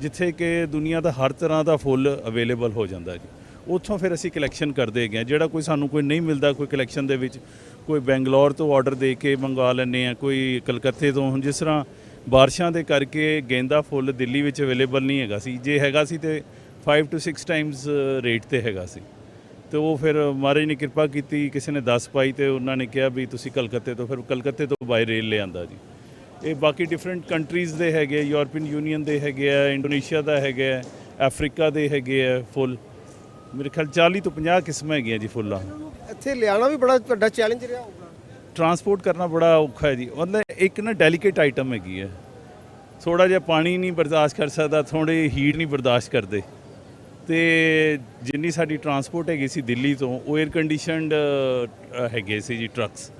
ਜਿੱਥੇ ਕਿ ਦੁਨੀਆ ਦਾ ਹਰ ਤਰ੍ਹਾਂ ਦਾ ਫੁੱਲ ਅਵੇਲੇਬਲ ਹੋ ਜਾਂਦਾ ਜੀ। ਉੱਥੋਂ ਫਿਰ ਅਸੀਂ ਕਲੈਕਸ਼ਨ ਕਰਦੇ ਹੈਗੇ ਆ ਜਿਹੜਾ ਕੋਈ ਸਾਨੂੰ ਕੋਈ ਨਹੀਂ ਮਿਲਦਾ ਕੋਈ ਕਲੈਕਸ਼ਨ ਦੇ ਵਿੱਚ ਕੋਈ ਬੈਂਗਲੌਰ ਤੋਂ ਆਰਡਰ ਦੇ ਕੇ ਮੰਗਵਾ ਲੈਂਦੇ ਆ ਕੋਈ ਕਲਕੱਤੇ ਤੋਂ ਹੁਣ ਜਿਸ ਤਰ੍ਹਾਂ ਬਾਰਿਸ਼ਾਂ ਦੇ ਕਰਕੇ ਗੇਂਦਾ ਫੁੱਲ ਦਿੱਲੀ ਵਿੱਚ ਅਵੇਲੇਬਲ ਨਹੀਂ ਹੈਗਾ ਸੀ ਜੇ ਹੈਗਾ ਸੀ ਤੇ 5 ਟੂ 6 ਟਾਈਮਸ ਰੇਟ ਤੇ ਹੈਗਾ ਸੀ। ਤੇ ਉਹ ਫਿਰ ਮਹਾਰਾਜ ਨੇ ਕਿਰਪਾ ਕੀਤੀ ਕਿਸੇ ਨੇ 10 ਪਾਈ ਤੇ ਉਹਨਾਂ ਨੇ ਕਿਹਾ ਵੀ ਤੁਸੀਂ ਕਲਕੱਤੇ ਤੋਂ ਫਿਰ ਕਲਕੱਤੇ ਤੋਂ ਬਾਈ ਰੇਲ ਲਿਆਂਦਾ ਜੀ। ਇਹ ਬਾਕੀ ਡਿਫਰੈਂਟ ਕੰਟਰੀਜ਼ ਦੇ ਹੈਗੇ ਯੂਰਪੀਅਨ ਯੂਨੀਅਨ ਦੇ ਹੈਗੇ ਆ ਇੰਡੋਨੇਸ਼ੀਆ ਦਾ ਹੈਗੇ ਆ ਅਫਰੀਕਾ ਦੇ ਹੈਗੇ ਆ ਫੁੱਲ ਮੇਰੇ ਖਿਆਲ 40 ਤੋਂ 50 ਕਿਸਮਾਂ ਹੈਗੀਆਂ ਜੀ ਫੁੱਲਾਂ। ਇੱਥੇ ਲਿਆਉਣਾ ਵੀ ਬੜਾ ਵੱਡਾ ਚੈਲੰਜ ਰਿਹਾ ਹੋਊਗਾ। ਟਰਾਂਸਪੋਰਟ ਕਰਨਾ ਬੜਾ ਔਖਾ ਹੈ ਜੀ। ਮਤਲਬ ਇੱਕ ਨਾ ਡੈਲੀਕੇਟ ਆਈਟਮ ਹੈਗੀ ਹੈ। ਥੋੜਾ ਜਿਹਾ ਪਾਣੀ ਨਹੀਂ ਬਰਦਾਸ਼ਤ ਕਰ ਸਕਦਾ ਥੋੜੇ ਹੀਟ ਨਹੀਂ ਬਰਦਾਸ਼ਤ ਕਰਦੇ। ਤੇ ਜਿੰਨੀ ਸਾਡੀ ਟਰਾਂਸਪੋਰਟ ਹੈਗੀ ਸੀ ਦਿੱਲੀ ਤੋਂ ਉਹ 에ਅਰ ਕੰਡੀਸ਼ਨਡ ਹੈਗੇ ਸੀ ਜੀ ਟਰੱਕਸ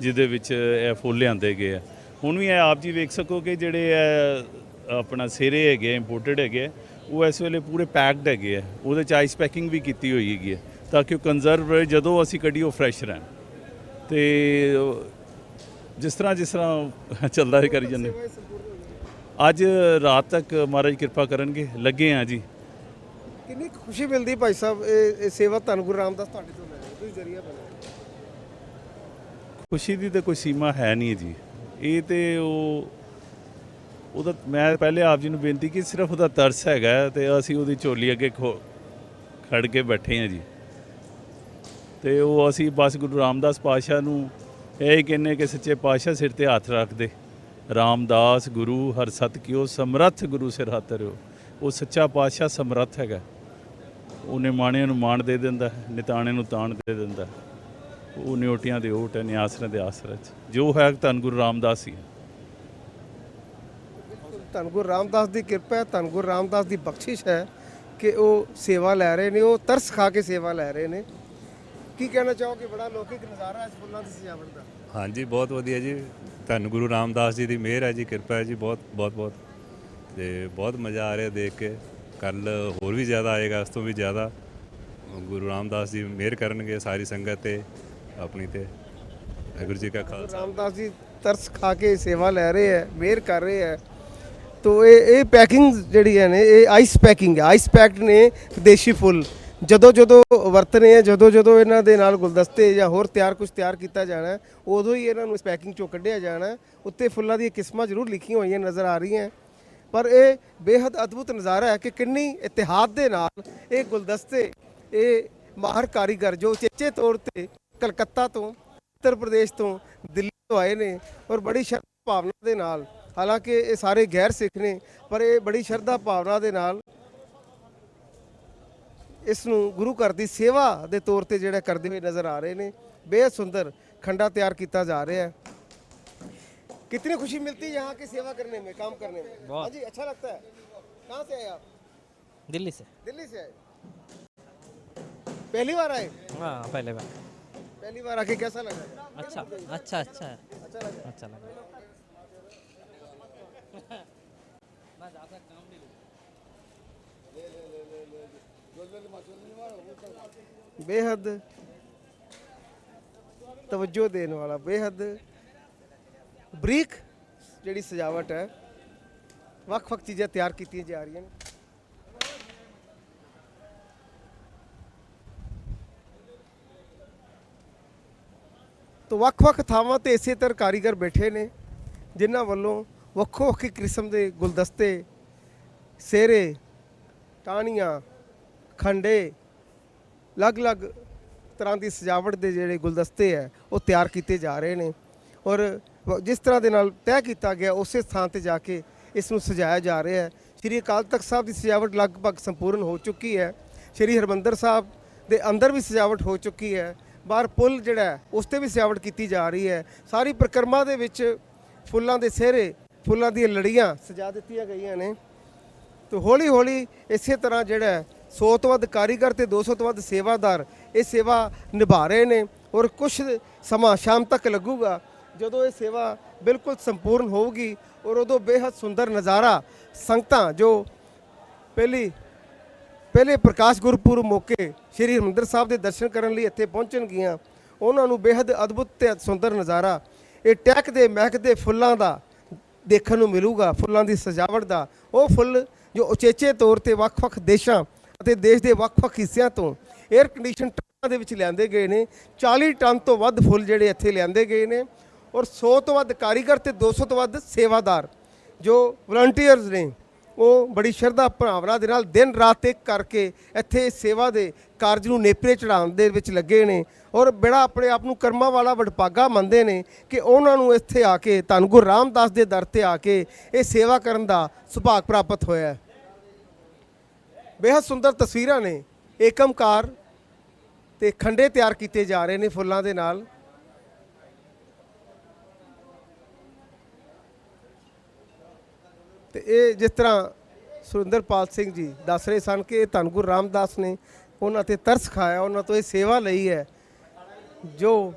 ਜਿਹਦੇ ਵਿੱਚ ਇਹ ਫੁੱਲ ਲਿਆਂਦੇ ਗਏ ਆ। ਹੁਣ ਵੀ ਇਹ ਆਪ ਜੀ ਵੇਖ ਸਕੋ ਕਿ ਜਿਹੜੇ ਇਹ ਆਪਣਾ ਸੇਰੇ ਹੈਗੇ ਇੰਪੋਰਟਡ ਹੈਗੇ ਆ, ਉਹ ਇਸ ਵੇਲੇ ਪੂਰੇ ਪੈਕਡ ਹੈਗੇ ਆ। ਉਹਦੇ ਚ ਆਈਸ ਪੈਕਿੰਗ ਵੀ ਕੀਤੀ ਹੋਈ ਹੈਗੀ ਹੈ ਤਾਂ ਕਿ ਉਹ ਕੰਜ਼ਰਵ ਜਦੋਂ ਅਸੀਂ ਕੱਢੀ ਉਹ ਫਰੈਸ਼ ਰਹਿਣ। ਤੇ ਜਿਸ ਤਰ੍ਹਾਂ ਜਿਸ ਤਰ੍ਹਾਂ ਚੱਲਦਾ ਹੈ ਕਰੀ ਜਾਂਦੇ। ਅੱਜ ਰਾਤ ਤੱਕ ਮਹਾਰਾਜ ਕਿਰਪਾ ਕਰਨਗੇ ਲੱਗੇ ਆ ਜੀ। ਕਿੰਨੀ ਕੁ ਖੁਸ਼ੀ ਮਿਲਦੀ ਭਾਈ ਸਾਹਿਬ, ਇਹ ਇਹ ਸੇਵਾ ਧੰਨ ਗੁਰੂ ਰਾਮਦਾਸ ਤੁਹਾਡੇ ਤੋਂ ਲੈ ਰਹੇ ਤੁਸੀਂ ਜਰੀਆ ਬਣੇ ਖੁਸ਼ੀ ਦੀ ਤਾਂ ਕੋਈ ਸੀਮਾ ਹੈ ਨਹੀਂ ਜੀ। ਇਹ ਤੇ ਉਹ, ਉਹਦਾ ਮੈਂ ਪਹਿਲੇ ਆਪ ਜੀ ਨੂੰ ਬੇਨਤੀ ਕਿ ਸਿਰਫ ਉਹਦਾ ਤਰਸ ਹੈਗਾ ਹੈ ਤੇ ਅਸੀਂ ਉਹਦੀ ਝੋਲੀ ਅੱਗੇ ਖੋ- ਖੜ ਕੇ ਬੈਠੇ ਹਾਂ ਜੀ। ਤੇ ਉਹ ਅਸੀਂ ਬਸ ਗੁਰੂ ਰਾਮਦਾਸ ਪਾਤਸ਼ਾਹ ਨੂੰ ਇਹ ਹੀ ਕਹਿੰਨੇ ਕਿ ਸੱਚੇ ਪਾਤਸ਼ਾਹ ਸਿਰ ਤੇ ਹੱਥ ਰੱਖ ਦੇ। ਰਾਮਦਾਸ ਗੁਰੂ, ਹਰ ਸਤ ਕਿਓ, ਸਮਰੱਥ ਗੁਰੂ ਸਿਰ ਹੱਥ ਰਿਓ ਉਹ ਸੱਚਾ ਪਾਤਸ਼ਾਹ ਸਮਰੱਥ ਹੈਗਾ। ਉਹਨੇ ਮਾਣਿਆਂ ਨੂੰ ਮਾਣ ਦੇ ਦਿੰਦਾ ਹੈ, ਨਿਤਾਣੇ ਨੂੰ ਤਾਣ ਦੇ ਦਿੰਦਾ ਹੈ। ਉਹ ਨਿਉਟੀਆਂ ਦੇ ਓਟ ਹੈ ਨਿਆਸਰੇ ਦੇ ਆਸਰੇ ਚ। ਜੋ ਹੈ ਧੰਨ ਗੁਰੂ ਰਾਮਦਾਸ ਹੀ ਹੈ। ਧੰਨ ਗੁਰੂ ਰਾਮਦਾਸ ਦੀ ਕਿਰਪਾ ਹੈ ਧੰਨ ਗੁਰੂ ਰਾਮਦਾਸ ਦੀ ਬਖਸ਼ਿਸ਼ ਹੈ ਕਿ ਉਹ ਸੇਵਾ ਲੈ ਰਹੇ ਨੇ ਉਹ ਤਰਸ ਖਾ ਕੇ ਸੇਵਾ ਲੈ ਰਹੇ ਨੇ। ਕੀ ਕਹਿਣਾ ਚਾਹੋਗੇ? ਬੜਾ ਲੌਕਿਕ ਨਜ਼ਾਰਾ ਹੈ ਇਸ ਫੁੱਲਾਂ ਦੀ ਸਜਾਵਟ ਦਾ। ਹਾਂਜੀ ਬਹੁਤ ਵਧੀਆ ਜੀ। ਧੰਨ ਗੁਰੂ ਰਾਮਦਾਸ ਜੀ ਦੀ ਮਿਹਰ ਹੈ ਜੀ ਕਿਰਪਾ ਹੈ ਜੀ ਬਹੁਤ ਬਹੁਤ ਬਹੁਤ। ਤੇ ਬਹੁਤ ਮਜ਼ਾ ਆ ਰਿਹਾ ਦੇਖ ਕੇ। ਕੱਲ ਹੋਰ ਵੀ ਜ਼ਿਆਦਾ ਆਏਗਾ ਇਸ ਤੋਂ ਵੀ ਜ਼ਿਆਦਾ। ਗੁਰੂ ਰਾਮਦਾਸ ਜੀ ਮਿਹਰ ਕਰਨਗੇ ਸਾਰੀ ਸੰਗਤ ਤੇ, ਆਪਣੀ ਤੇ। ਵਾਹਿਗੁਰੂ ਜੀ ਕਾ ਖਾਲਸਾ। ਰਾਮਦਾਸ ਜੀ ਤਰਸ ਖਾ ਕੇ ਸੇਵਾ ਲੈ ਰਹੇ ਹੈ, ਮਿਹਰ ਕਰ ਰਹੇ ਹੈ। ਤੋ ਇਹ ਇਹ ਪੈਕਿੰਗ ਜਿਹੜੀ ਹੈ ਨੇ, ਇਹ ਆਈਸ ਪੈਕਿੰਗ ਹੈ। ਆਈਸ ਪੈਕਡ ਨੇ ਵਿਦੇਸ਼ੀ ਫੁੱਲ। ਜਦੋਂ ਜਦੋਂ ਵਰਤਨੇ ਆ ਜਦੋਂ ਜਦੋਂ ਇਹਨਾਂ ਦੇ ਨਾਲ ਗੁਲਦਸਤੇ ਜਾਂ ਹੋਰ ਤਿਆਰ ਕੁਝ ਤਿਆਰ ਕੀਤਾ ਜਾਣਾ ਉਦੋਂ ਹੀ ਇਹਨਾਂ ਨੂੰ ਇਸ ਪੈਕਿੰਗ ਚੋਂ ਕੱਢਿਆ ਜਾਣਾ ਉੱਤੇ ਫੁੱਲਾਂ ਦੀਆਂ ਕਿਸਮਾਂ ਜ਼ਰੂਰ ਲਿਖੀਆਂ ਹੋਈਆਂ ਨਜ਼ਰ ਆ ਰਹੀਆਂ ਪਰ ਇਹ ਬੇहद ਅਦਭੁਤ ਨਜ਼ਾਰਾ ਹੈ ਕਿ ਕਿੰਨੀ ਇਤਿਹਾਦ ਦੇ ਨਾਲ ਇਹ ਗੁਲਦਸਤੇ, ਇਹ ਮਾਹਰ ਕਾਰੀਗਰ ਜੋ ਚੇਚੇ ਤੌਰ ਤੇ ਕਲਕੱਤਾ ਤੋਂ, ਉੱਤਰ ਪ੍ਰਦੇਸ਼ ਤੋਂ, ਦਿੱਲੀ ਤੋਂ ਆਏ ਨੇ ਔਰ ਬੜੀ ਸ਼ਰਧਾ ਭਾਵਨਾ ਦੇ ਨਾਲ, ਹਾਲਾਂਕਿ ਇਹ ਸਾਰੇ ਗੈਰ ਸਿੱਖ ਨੇ, ਪਰ ਇਹ ਬੜੀ ਸ਼ਰਧਾ ਭਾਵਨਾ ਦੇ ਨਾਲ ਇਸ ਨੂੰ ਗੁਰੂ ਘਰ ਦੀ ਸੇਵਾ ਦੇ ਤੌਰ ਤੇ ਜਿਹੜਾ ਕਰਦੇ ਹੋਏ ਨਜ਼ਰ ਆ ਰਹੇ ਨੇ, ਬੇਹੱਦ ਸੁੰਦਰ ਖੰਡਾ ਤਿਆਰ ਕੀਤਾ ਜਾ ਰਿਹਾ ਹੈ। कितनी खुशी मिलती है यहाँ की सेवा करने में काम करने में बहुत। हाँ जी अच्छा लगता है कहाँ से आए आप दिल्ली से दिल्ली से आए पहली बार आए हाँ पहले बार पहली बार आके कैसा लगा अच्छा अच्छा अच्छा है, अच्छा लगा अच्छा लगा बेहद तवज्जो देने वाला बेहद ਬਰੀਕ, ਜਿਹੜੀ ਸਜਾਵਟ ਹੈ, ਵੱਖ-ਵੱਖ ਚੀਜ਼ਾਂ ਤਿਆਰ ਕੀਤੀਆਂ ਜਾ ਰਹੀਆਂ ਨੇ। ਤੋ ਵੱਖ-ਵੱਖ ਥਾਵਾਂ ਤੇ ਇਸੇ ਤਰ੍ਹਾਂ ਕਾਰੀਗਰ ਬੈਠੇ ਨੇ, ਜਿਨ੍ਹਾਂ ਵੱਲੋਂ ਵੱਖੋ ਵੱਖ ਕਿਸਮ ਦੇ ਗੁਲਦਸਤੇ ਸੇਰੇ ਟਾਹਣੀਆਂ, ਖੰਡੇ, ਅਲੱਗ-ਅਲੱਗ ਤਰ੍ਹਾਂ ਦੀ ਸਜਾਵਟ ਦੇ ਜਿਹੜੇ ਗੁਲਦਸਤੇ ਹੈ, ਉਹ ਤਿਆਰ ਕੀਤੇ ਜਾ ਰਹੇ ਨੇ। ਔਰ ਜਿਸ ਤਰ੍ਹਾਂ ਦੇ ਨਾਲ ਤੈਅ ਕੀਤਾ ਗਿਆ ਉਸੇ ਸਥਾਨ ਤੇ ਜਾ ਕੇ ਇਸ ਨੂੰ ਸਜਾਇਆ ਜਾ ਰਿਹਾ ਹੈ। ਸ਼੍ਰੀ ਅਕਾਲ ਤਖਤ ਸਾਹਿਬ ਦੀ ਸਜਾਵਟ ਲਗਭਗ ਸੰਪੂਰਨ ਹੋ ਚੁੱਕੀ ਹੈ। ਸ਼੍ਰੀ ਹਰਮੰਦਰ ਸਾਹਿਬ ਦੇ ਅੰਦਰ ਵੀ ਸਜਾਵਟ ਹੋ ਚੁੱਕੀ ਹੈ। ਬਾਹਰ ਪੁਲ ਜਿਹੜਾ ਉਸ ਤੇ ਵੀ ਸਜਾਵਟ ਕੀਤੀ ਜਾ ਰਹੀ ਹੈ। ਸਾਰੀ ਪ੍ਰਕਰਮਾ ਦੇ ਵਿੱਚ ਫੁੱਲਾਂ ਦੇ ਸਿਹਰੇ ਫੁੱਲਾਂ ਦੀਆਂ ਲੜੀਆਂ ਸਜਾ ਦਿੱਤੀਆਂ ਗਈਆਂ ਨੇ। ਤੇ ਹੌਲੀ ਹੌਲੀ ਇਸੇ ਤਰ੍ਹਾਂ ਜਿਹੜਾ ਹੈ, 100 ਤੋਂ ਵੱਧ ਕਾਰੀਗਰ ਤੇ 200 ਤੋਂ ਵੱਧ ਸੇਵਾਦਾਰ ਇਹ ਸੇਵਾ ਨਿਭਾ ਰਹੇ ਨੇ ਔਰ ਕੁਝ ਸਮਾਂ ਸ਼ਾਮ ਤੱਕ ਲੱਗੂਗਾ। ਜਦੋਂ ਇਹ ਸੇਵਾ ਬਿਲਕੁਲ ਸੰਪੂਰਨ ਹੋਊਗੀ ਔਰ ਉਦੋਂ ਬੇहद ਸੁੰਦਰ ਨਜ਼ਾਰਾ, ਸੰਗਤਾਂ ਜੋ ਪਹਿਲੀ, ਪਹਿਲੇ ਪ੍ਰਕਾਸ਼ ਗੁਰਪੁਰਬ ਮੌਕੇ ਸ੍ਰੀ ਹਰਿਮੰਦਰ ਸਾਹਿਬ ਦੇ ਦਰਸ਼ਨ ਕਰਨ ਲਈ ਇੱਥੇ ਪਹੁੰਚਣਗੀਆਂ ਉਹਨਾਂ ਨੂੰ ਬੇहद ਅਦਭੁਤ ਤੇ ਸੁੰਦਰ ਨਜ਼ਾਰਾ, ਇਹ ਟੈਕ ਦੇ ਮਹਿਕ ਦੇ ਫੁੱਲਾਂ ਦਾ ਦੇਖਣ ਨੂੰ ਮਿਲੂਗਾ, ਫੁੱਲਾਂ ਦੀ ਸਜਾਵਟ ਦਾ, ਉਹ ਫੁੱਲ ਜੋ ਉਚੇਚੇ ਤੌਰ ਤੇ ਵੱਖ-ਵੱਖ ਦੇਸ਼ਾਂ ਅਤੇ ਦੇਸ਼ ਦੇ ਵੱਖ-ਵੱਖ ਹਿੱਸਿਆਂ ਤੋਂ 에ਅਰ ਕੰਡੀਸ਼ਨ ਟਰੱਕਾਂ ਦੇ ਵਿੱਚ ਲਿਆਂਦੇ ਗਏ ਨੇ 40 ਟਨ ਤੋਂ ਵੱਧ ਫੁੱਲ ਜਿਹੜੇ ਇੱਥੇ ਲਿਆਂਦੇ ਗਏ ਨੇ ਔਰ 100 ਤੋਂ ਵੱਧ ਕਾਰੀਗਰ ਤੇ 200 ਤੋਂ ਵੱਧ ਸੇਵਾਦਾਰ, ਜੋ ਵਲੰਟੀਅਰਸ ਨੇ, ਉਹ ਬੜੀ ਸ਼ਰਧਾ ਭਾਵਨਾ ਦੇ ਨਾਲ ਦਿਨ ਰਾਤ ਇੱਕ ਕਰਕੇ ਇੱਥੇ ਸੇਵਾ ਦੇ ਕਾਰਜ ਨੂੰ ਨੇਪਰੇ ਚੜਾਉਣ ਦੇ ਵਿੱਚ ਲੱਗੇ ਨੇ ਔਰ ਬੜਾ ਆਪਣੇ ਆਪ ਨੂੰ ਕਰਮਾਂ ਵਾਲਾ ਵਡਭਾਗਾ ਮੰਨਦੇ ਨੇ ਕਿ ਉਹਨਾਂ ਨੂੰ ਇੱਥੇ ਆ ਕੇ, ਧੰਨ ਗੁਰੂ ਰਾਮਦਾਸ ਦੇ ਦਰ ਤੇ ਆ ਕੇ ਇਹ ਸੇਵਾ ਕਰਨ ਦਾ ਸੁਭਾਗ ਪ੍ਰਾਪਤ ਹੋਇਆ ਹੈ। ਬੇहद ਸੁੰਦਰ ਤਸਵੀਰਾਂ ਨੇ, ਏਕਮਕਾਰ ਤੇ ਖੰਡੇ ਤਿਆਰ ਕੀਤੇ ਜਾ ਰਹੇ ਨੇ ਫੁੱਲਾਂ ਦੇ ਨਾਲ। ਤੇ ਇਹ ਜਿਸ ਤਰ੍ਹਾਂ ਸੁਰਿੰਦਰਪਾਲ ਸਿੰਘ ਜੀ ਦੱਸ ਰਹੇ ਸਨ ਕਿ ਇਹ ਧੰਨ ਗੁਰੂ ਰਾਮਦਾਸ ਨੇ ਉਹਨਾਂ ਤੇ ਤਰਸ ਖਾਇਆ, ਉਹਨਾਂ ਤੋਂ ਇਹ ਸੇਵਾ ਲਈ ਹੈ, ਜੋ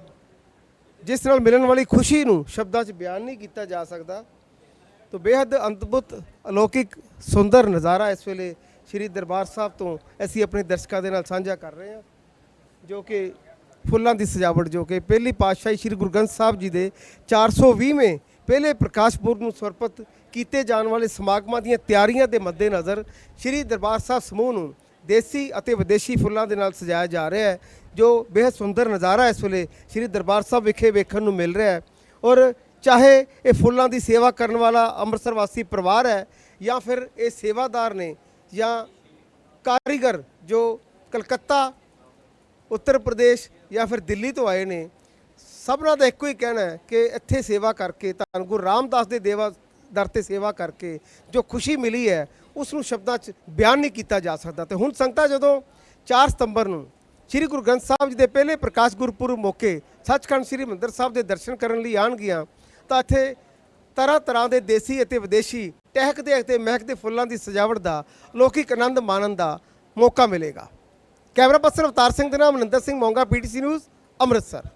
ਜਿਸ ਨਾਲ ਮਿਲਣ ਵਾਲੀ ਖੁਸ਼ੀ ਨੂੰ ਸ਼ਬਦਾਂ 'ਚ ਬਿਆਨ ਨਹੀਂ ਕੀਤਾ ਜਾ ਸਕਦਾ। ਤੋ ਬੇहद ਅਦਭੁਤ ਅਲੌਕਿਕ, ਸੁੰਦਰ ਨਜ਼ਾਰਾ ਇਸ ਵੇਲੇ ਸ੍ਰੀ ਦਰਬਾਰ ਸਾਹਿਬ ਤੋਂ ਅਸੀਂ ਆਪਣੇ ਦਰਸ਼ਕਾਂ ਦੇ ਨਾਲ ਸਾਂਝਾ ਕਰ ਰਹੇ ਹਾਂ, ਜੋ ਕਿ ਫੁੱਲਾਂ ਦੀ ਸਜਾਵਟ, ਜੋ ਕਿ ਪਹਿਲੀ ਪਾਤਸ਼ਾਹੀ ਸ੍ਰੀ ਗੁਰੂ ਗ੍ਰੰਥ ਸਾਹਿਬ ਜੀ ਦੇ 420ਵੇਂ ਪਹਿਲੇ ਪ੍ਰਕਾਸ਼ ਪੁਰਬ ਨੂੰ ਸਮਰਪਿਤ ਕੀਤੇ ਜਾਣ ਵਾਲੇ ਸਮਾਗਮਾਂ ਦੀਆਂ ਤਿਆਰੀਆਂ ਦੇ ਮੱਦੇਨਜ਼ਰ ਸ੍ਰੀ ਦਰਬਾਰ ਸਾਹਿਬ ਸਮੂਹ ਨੂੰ ਦੇਸੀ ਅਤੇ ਵਿਦੇਸ਼ੀ ਫੁੱਲਾਂ ਦੇ ਨਾਲ ਸਜਾਇਆ ਜਾ ਰਿਹਾ ਹੈ, ਜੋ ਬੇਹੱਦ ਸੁੰਦਰ ਨਜ਼ਾਰਾ ਇਸ ਵੇਲੇ ਸ੍ਰੀ ਦਰਬਾਰ ਸਾਹਿਬ ਵਿਖੇ ਵੇਖਣ ਨੂੰ ਮਿਲ ਰਿਹਾ ਹੈ। ਔਰ ਚਾਹੇ ਇਹ ਫੁੱਲਾਂ ਦੀ ਸੇਵਾ ਕਰਨ ਵਾਲਾ ਅੰਮ੍ਰਿਤਸਰ ਵਾਸੀ ਪਰਿਵਾਰ ਹੈ ਜਾਂ ਫਿਰ ਇਹ ਸੇਵਾਦਾਰ ਨੇ ਜਾਂ ਕਾਰੀਗਰ ਜੋ ਕਲਕੱਤਾ, ਉੱਤਰ ਪ੍ਰਦੇਸ਼ ਜਾਂ ਫਿਰ ਦਿੱਲੀ ਤੋਂ ਆਏ ਨੇ, ਸਭਨਾਂ ਦਾ ਇੱਕੋ ਹੀ ਕਹਿਣਾ ਹੈ ਕਿ ਇੱਥੇ ਸੇਵਾ ਕਰਕੇ ਧੰਨ ਗੁਰੂ ਰਾਮਦਾਸ ਦੇ ਦੇਵਾ ਦਰ ਤੇ ਸੇਵਾ ਕਰਕੇ ਜੋ ਖੁਸ਼ੀ ਮਿਲੀ ਹੈ ਉਸ ਨੂੰ ਸ਼ਬਦਾਂ 'ਚ ਬਿਆਨ ਨਹੀਂ ਕੀਤਾ ਜਾ ਸਕਦਾ। ਤੇ ਹੁਣ ਸੰਗਤਾਂ ਜਦੋਂ 4 ਸਤੰਬਰ ਨੂੰ ਸ੍ਰੀ ਗੁਰੂ ਗ੍ਰੰਥ ਸਾਹਿਬ ਜੀ ਦੇ ਪਹਿਲੇ ਪ੍ਰਕਾਸ਼ ਗੁਰਪੁਰਬ ਮੌਕੇ ਸੱਚਖੰਡ ਸ੍ਰੀ ਮੰਦਰ ਸਾਹਿਬ ਦੇ ਦਰਸ਼ਨ ਕਰਨ ਲਈ ਆਉਣਗੀਆਂ, ਤਾਂ ਇੱਥੇ ਤਰ੍ਹਾਂ ਤਰ੍ਹਾਂ ਦੇ ਦੇਸੀ ਅਤੇ ਵਿਦੇਸ਼ੀ ਟਹਿਕਦੇ ਅਤੇ ਮਹਿਕਦੇ ਫੁੱਲਾਂ ਦੀ ਸਜਾਵਟ ਦਾ ਲੌਕਿਕ ਆਨੰਦ ਮਾਣਨ ਦਾ ਮੌਕਾ ਮਿਲੇਗਾ। ਕੈਮਰਾ ਪਰਸਨ ਅਵਤਾਰ ਸਿੰਘ ਦੇ ਨਾਮ ਮਨਿੰਦਰ ਸਿੰਘ ਮੌਂਗਾ, ਪੀਟੀਸੀ ਨਿਊਜ਼, ਅੰਮ੍ਰਿਤਸਰ।